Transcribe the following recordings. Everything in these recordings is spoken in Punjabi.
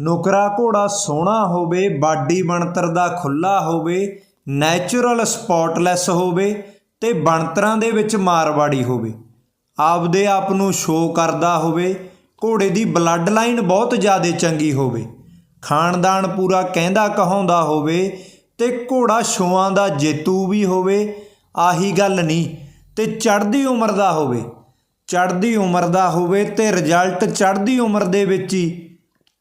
ਨੁਕਰਾ ਘੋੜਾ ਸੋਹਣਾ ਹੋਵੇ, ਬਾਡੀ ਬਣਤਰ ਦਾ ਖੁੱਲਾ ਹੋਵੇ ਨੈਚੁਰਲ ਸਪੌਟਲੈਸ ਹੋਵੇ ਤੇ ਬਣਤਰਾਂ ਦੇ ਵਿੱਚ ਮਾਰਵਾੜੀ ਹੋਵੇ। ਆਪਦੇ ਆਪ ਨੂੰ ਸ਼ੋਅ ਕਰਦਾ ਹੋਵੇ, ਘੋੜੇ ਦੀ ਬਲੱਡ ਲਾਈਨ ਬਹੁਤ ਜ਼ਿਆਦਾ ਚੰਗੀ ਹੋਵੇ। ਖਾਨਦਾਨ ਪੂਰਾ ਕਹਿੰਦਾ ਕਹਾਉਂਦਾ ਹੋਵੇ ਤੇ ਘੋੜਾ ਸ਼ੋਆਂ ਦਾ ਜੇਤੂ ਵੀ ਹੋਵੇ, ਆਹੀ ਗੱਲ ਨਹੀਂ, ਤੇ ਚੜ੍ਹਦੀ ਉਮਰ ਦਾ ਹੋਵੇ। ਚੜ੍ਹਦੀ ਉਮਰ ਦਾ ਹੋਵੇ ਤੇ ਰਿਜ਼ਲਟ ਚੜ੍ਹਦੀ ਉਮਰ ਦੇ ਵਿੱਚ ਹੀ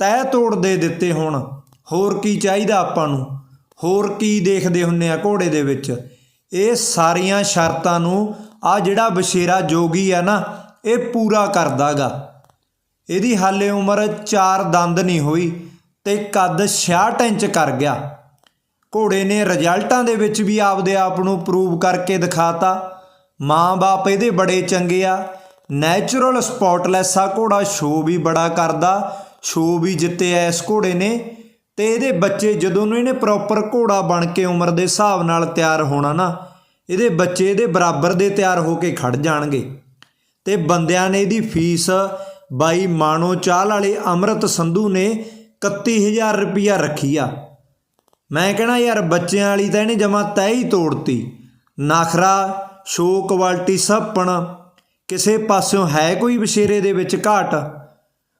ਤਹਿ ਤੋੜ ਦੇ ਦਿੱਤੇ ਹੋਣ। ਹੋਰ ਕੀ ਚਾਹੀਦਾ ਆਪਾਂ ਨੂੰ? ਹੋਰ ਕੀ ਦੇਖਦੇ ਹੁੰਨੇ ਆ ਘੋੜੇ ਦੇ ਵਿੱਚ? ਇਹ ਸਾਰੀਆਂ ਸ਼ਰਤਾਂ ਨੂੰ ਆ ਜਿਹੜਾ ਬਸ਼ੇਰਾ ਜੋਗੀ ਆ ਨਾ, ਇਹ ਪੂਰਾ ਕਰਦਾਗਾ। ਇਹਦੀ ਹਾਲੇ ਉਮਰ 4 ਦੰਦ ਨਹੀਂ ਹੋਈ ਤੇ ਕੱਦ 66 ਇੰਚ ਕਰ ਗਿਆ। ਘੋੜੇ ਨੇ ਰਿਜ਼ਲਟਾਂ ਦੇ ਵਿੱਚ ਵੀ ਆਪਦੇ ਆਪ ਨੂੰ ਪ੍ਰੂਵ ਕਰਕੇ ਦਿਖਾਤਾ। ਮਾਂ-ਬਾਪ ਇਹਦੇ ਬੜੇ ਚੰਗੇ ਆ। ਨੈਚੁਰਲ ਸਪੌਟਲੈਸ ਆ, ਘੋੜਾ ਸ਼ੋਅ ਵੀ ਬੜਾ ਕਰਦਾ। ਸ਼ੋਅ ਵੀ ਜਿੱਤਿਆ ਇਸ ਘੋੜੇ ਨੇ ਤੇ ਇਹਦੇ ਬੱਚੇ ਜਦੋਂ ਨੂੰ ਇਹਨੇ ਪ੍ਰੋਪਰ ਘੋੜਾ ਬਣ ਕੇ ਉਮਰ ਦੇ ਹਿਸਾਬ ਨਾਲ ਤਿਆਰ ਹੋਣਾ ਨਾ, ਇਹਦੇ ਬੱਚੇ ਇਹਦੇ ਬਰਾਬਰ ਦੇ ਤਿਆਰ ਹੋ ਕੇ ਖੜ ਜਾਣਗੇ। ਤੇ ਬੰਦਿਆਂ ਨੇ ਇਹਦੀ ਫੀਸ ਬਾਈ ਮਾਣੋ ਚਾਲ ਵਾਲੇ ਅੰਮ੍ਰਿਤ ਸੰਧੂ ਨੇ 31000 ਰੁਪਿਆ ਰੱਖੀ ਆ। ਮੈਂ ਕਹਣਾ ਯਾਰ ਬੱਚਿਆਂ ਵਾਲੀ ਤਾਂ ਇਹਨੇ ਜਮਾ ਤੈ ਹੀ ਤੋੜਤੀ। ਨਖਰਾ ਸ਼ੋ ਕੁਆਲਿਟੀ ਸੱਪਣ, ਕਿਸੇ ਪਾਸਿਓਂ ਹੈ ਕੋਈ ਵਿਸ਼ੇਰੇ ਦੇ ਵਿੱਚ ਘਾਟ?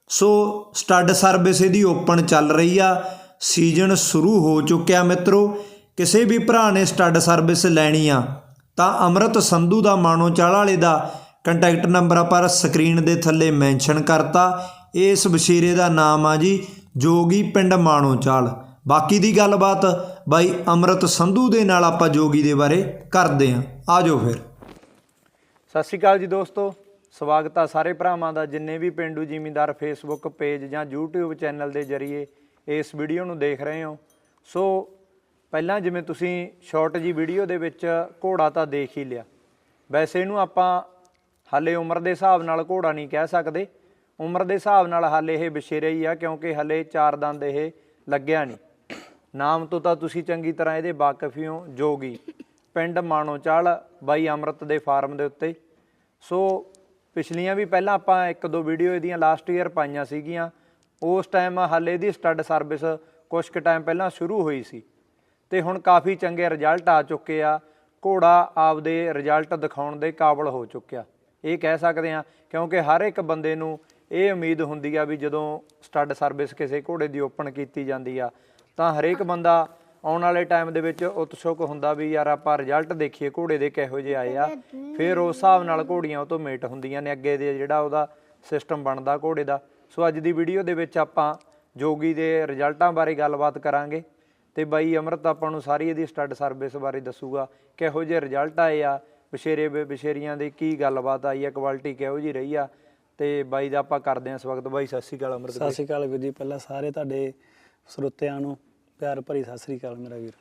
ਸੋ ਸਟੱਡ ਸਰਵਿਸ ਇਹਦੀ ਓਪਨ ਚੱਲ ਰਹੀ ਆ। ਸੀਜ਼ਨ ਸ਼ੁਰੂ ਹੋ ਚੁੱਕਿਆ ਮਿੱਤਰੋ। ਕਿਸੇ ਵੀ ਭਰਾ ਨੇ ਸਟੱਡ ਸਰਵਿਸ ਲੈਣੀ ਆ, ਤਾਂ ਅਮਰਤ ਸੰਧੂ ਦਾ ਮਾਣੋ ਚਾਲ ਵਾਲੇ ਦਾ ਕੰਟੈਕਟ ਨੰਬਰ ਆਪਾਂ ਸਕਰੀਨ ਦੇ ਥੱਲੇ ਮੈਂਸ਼ਨ ਕਰਤਾ। ਇਸ ਵਸ਼ੀਰੇ ਦਾ ਨਾਮ ਆ ਜੀ ਜੋਗੀ ਪਿੰਡ ਮਾਣੋ ਚਾਲ। ਬਾਕੀ ਦੀ ਗੱਲਬਾਤ ਬਾਈ ਅਮਰਤ ਸੰਧੂ ਦੇ ਨਾਲ ਆਪਾਂ ਜੋਗੀ ਦੇ ਬਾਰੇ ਕਰਦੇ ਆਂ। ਆਜੋ ਫਿਰ। ਸਤਿ ਸ਼੍ਰੀ ਅਕਾਲ ਜੀ ਦੋਸਤੋ। ਸਵਾਗਤ ਆ ਸਾਰੇ ਭਰਾਵਾਂ ਦਾ, ਜਿੰਨੇ ਵੀ ਪਿੰਡੂ ਜ਼ਿਮੀਂਦਾਰ ਫੇਸਬੁੱਕ ਪੇਜ ਜਾਂ YouTube ਚੈਨਲ ਦੇ ਜ਼ਰੀਏ ਇਸ ਵੀਡੀਓ ਨੂੰ ਦੇਖ ਰਹੇ ਹੋ। ਸੋ ਪਹਿਲਾਂ ਜਿਵੇਂ ਤੁਸੀਂ ਸ਼ਾਰਟ ਜੀ ਵੀਡੀਓ ਦੇ ਵਿੱਚ ਘੋੜਾ ਤਾਂ ਦੇਖ ਹੀ ਲਿਆ। ਵੈਸੇ ਇਹਨੂੰ ਆਪਾਂ ਹਾਲੇ ਉਮਰ ਦੇ ਹਿਸਾਬ ਨਾਲ ਘੋੜਾ ਨਹੀਂ ਕਹਿ ਸਕਦੇ। ਉਮਰ ਦੇ ਹਿਸਾਬ ਨਾਲ ਹਾਲੇ ਇਹ ਬਸ਼ੇਰੇ ਹੀ ਆ, ਕਿਉਂਕਿ ਹਾਲੇ ਚਾਰ ਦੰਦ ਇਹ ਲੱਗਿਆ ਨਹੀਂ। ਨਾਮ ਤੋਂ ਤਾਂ ਤੁਸੀਂ ਚੰਗੀ ਤਰ੍ਹਾਂ ਇਹਦੇ ਵਾਕਿਫ ਹੋ ਜੋਗੀ। ਪਿੰਡ ਮਾਣੋਚਾਲ, ਬਾਈ ਅਮਰਤ ਦੇ ਫਾਰਮ ਦੇ ਉੱਤੇ। ਸੋ ਪਿਛਲੀਆਂ ਵੀ ਪਹਿਲਾਂ ਆਪਾਂ ਇੱਕ ਦੋ ਵੀਡੀਓ ਇਹਦੀਆਂ ਲਾਸਟ ਈਅਰ ਪਾਈਆਂ ਸੀਗੀਆਂ, ਉਸ ਟਾਈਮ ਹਾਲੇ ਦੀ ਸਟੱਡ ਸਰਵਿਸ ਕੁਝ ਕੁ ਟਾਈਮ ਪਹਿਲਾਂ ਸ਼ੁਰੂ ਹੋਈ ਸੀ। ਤੇ ਹੁਣ ਕਾਫੀ ਚੰਗੇ ਰਿਜ਼ਲਟ ਆ ਚੁੱਕੇ ਆ, ਘੋੜਾ ਆਪਦੇ ਰਿਜ਼ਲਟ ਦਿਖਾਉਣ ਦੇ ਕਾਬਲ ਹੋ ਚੁੱਕਿਆ। ਇਹ ਕਹਿ ਸਕਦੇ ਆ ਕਿਉਂਕਿ ਹਰ ਇੱਕ ਬੰਦੇ ਨੂੰ ਇਹ ਉਮੀਦ ਹੁੰਦੀ ਆ ਵੀ ਜਦੋਂ ਸਟੱਡ ਸਰਵਿਸ ਕਿਸੇ ਘੋੜੇ ਦੀ ਓਪਨ ਕੀਤੀ ਜਾਂਦੀ ਆ, ਤਾਂ ਹਰੇਕ ਬੰਦਾ ਆਉਣ ਵਾਲੇ ਟਾਈਮ ਦੇ ਵਿੱਚ ਉਤਸੁਕ ਹੁੰਦਾ ਵੀ ਯਾਰ ਆਪਾਂ ਰਿਜ਼ਲਟ ਦੇਖੀਏ, ਘੋੜੇ ਦੇ ਕਿਹੋ ਜਿਹੇ ਆਏ ਆ। ਫਿਰ ਉਸ ਹਿਸਾਬ ਨਾਲ ਘੋੜੀਆਂ ਉਹ ਤੋਂ ਮੇਟ ਹੁੰਦੀਆਂ ਨੇ ਅੱਗੇ ਦੇ ਜਿਹੜਾ ਉਹਦਾ ਸਿਸਟਮ ਬਣਦਾ ਘੋੜੇ ਦਾ। ਸੋ ਅੱਜ ਦੀ ਵੀਡੀਓ ਦੇ ਵਿੱਚ ਆਪਾਂ ਜੋਗੀ ਦੇ ਰਿਜ਼ਲਟਾਂ ਬਾਰੇ ਗੱਲਬਾਤ ਕਰਾਂਗੇ। ਤੇ ਬਾਈ ਅਮਰਤ ਆਪਾਂ ਨੂੰ ਸਾਰੀ ਇਹਦੀ ਸਟੱਡ ਸਰਵਿਸ ਬਾਰੇ ਦੱਸੂਗਾ, ਕਿਹੋ ਜਿਹੇ ਰਿਜ਼ਲਟ ਆਏ ਆ ਬਸ਼ੇਰੇ ਬਸ਼ੇਰੀਆਂ ਦੀ ਕੀ ਗੱਲਬਾਤ ਆਈ ਆ ਕੁਆਲਿਟੀ ਕਿਹੋ ਜਿਹੀ ਰਹੀ ਆ। ਤੇ ਬਾਈ ਦਾ ਆਪਾਂ ਕਰਦੇ ਹਾਂ ਇਸ ਵਕਤ ਬਾਈ, ਸਤਿ ਸ਼੍ਰੀ ਅਕਾਲ ਅਮਰਤ ਸਤਿ ਸ਼੍ਰੀ ਅਕਾਲ ਵੀਰ ਜੀ। ਪਹਿਲਾਂ ਸਾਰੇ ਤੁਹਾਡੇ ਸਰੋਤਿਆਂ ਨੂੰ ਪਿਆਰ ਭਰੀ ਸਤਿ ਸ਼੍ਰੀ ਅਕਾਲ ਮੇਰਾ ਵੀਰ।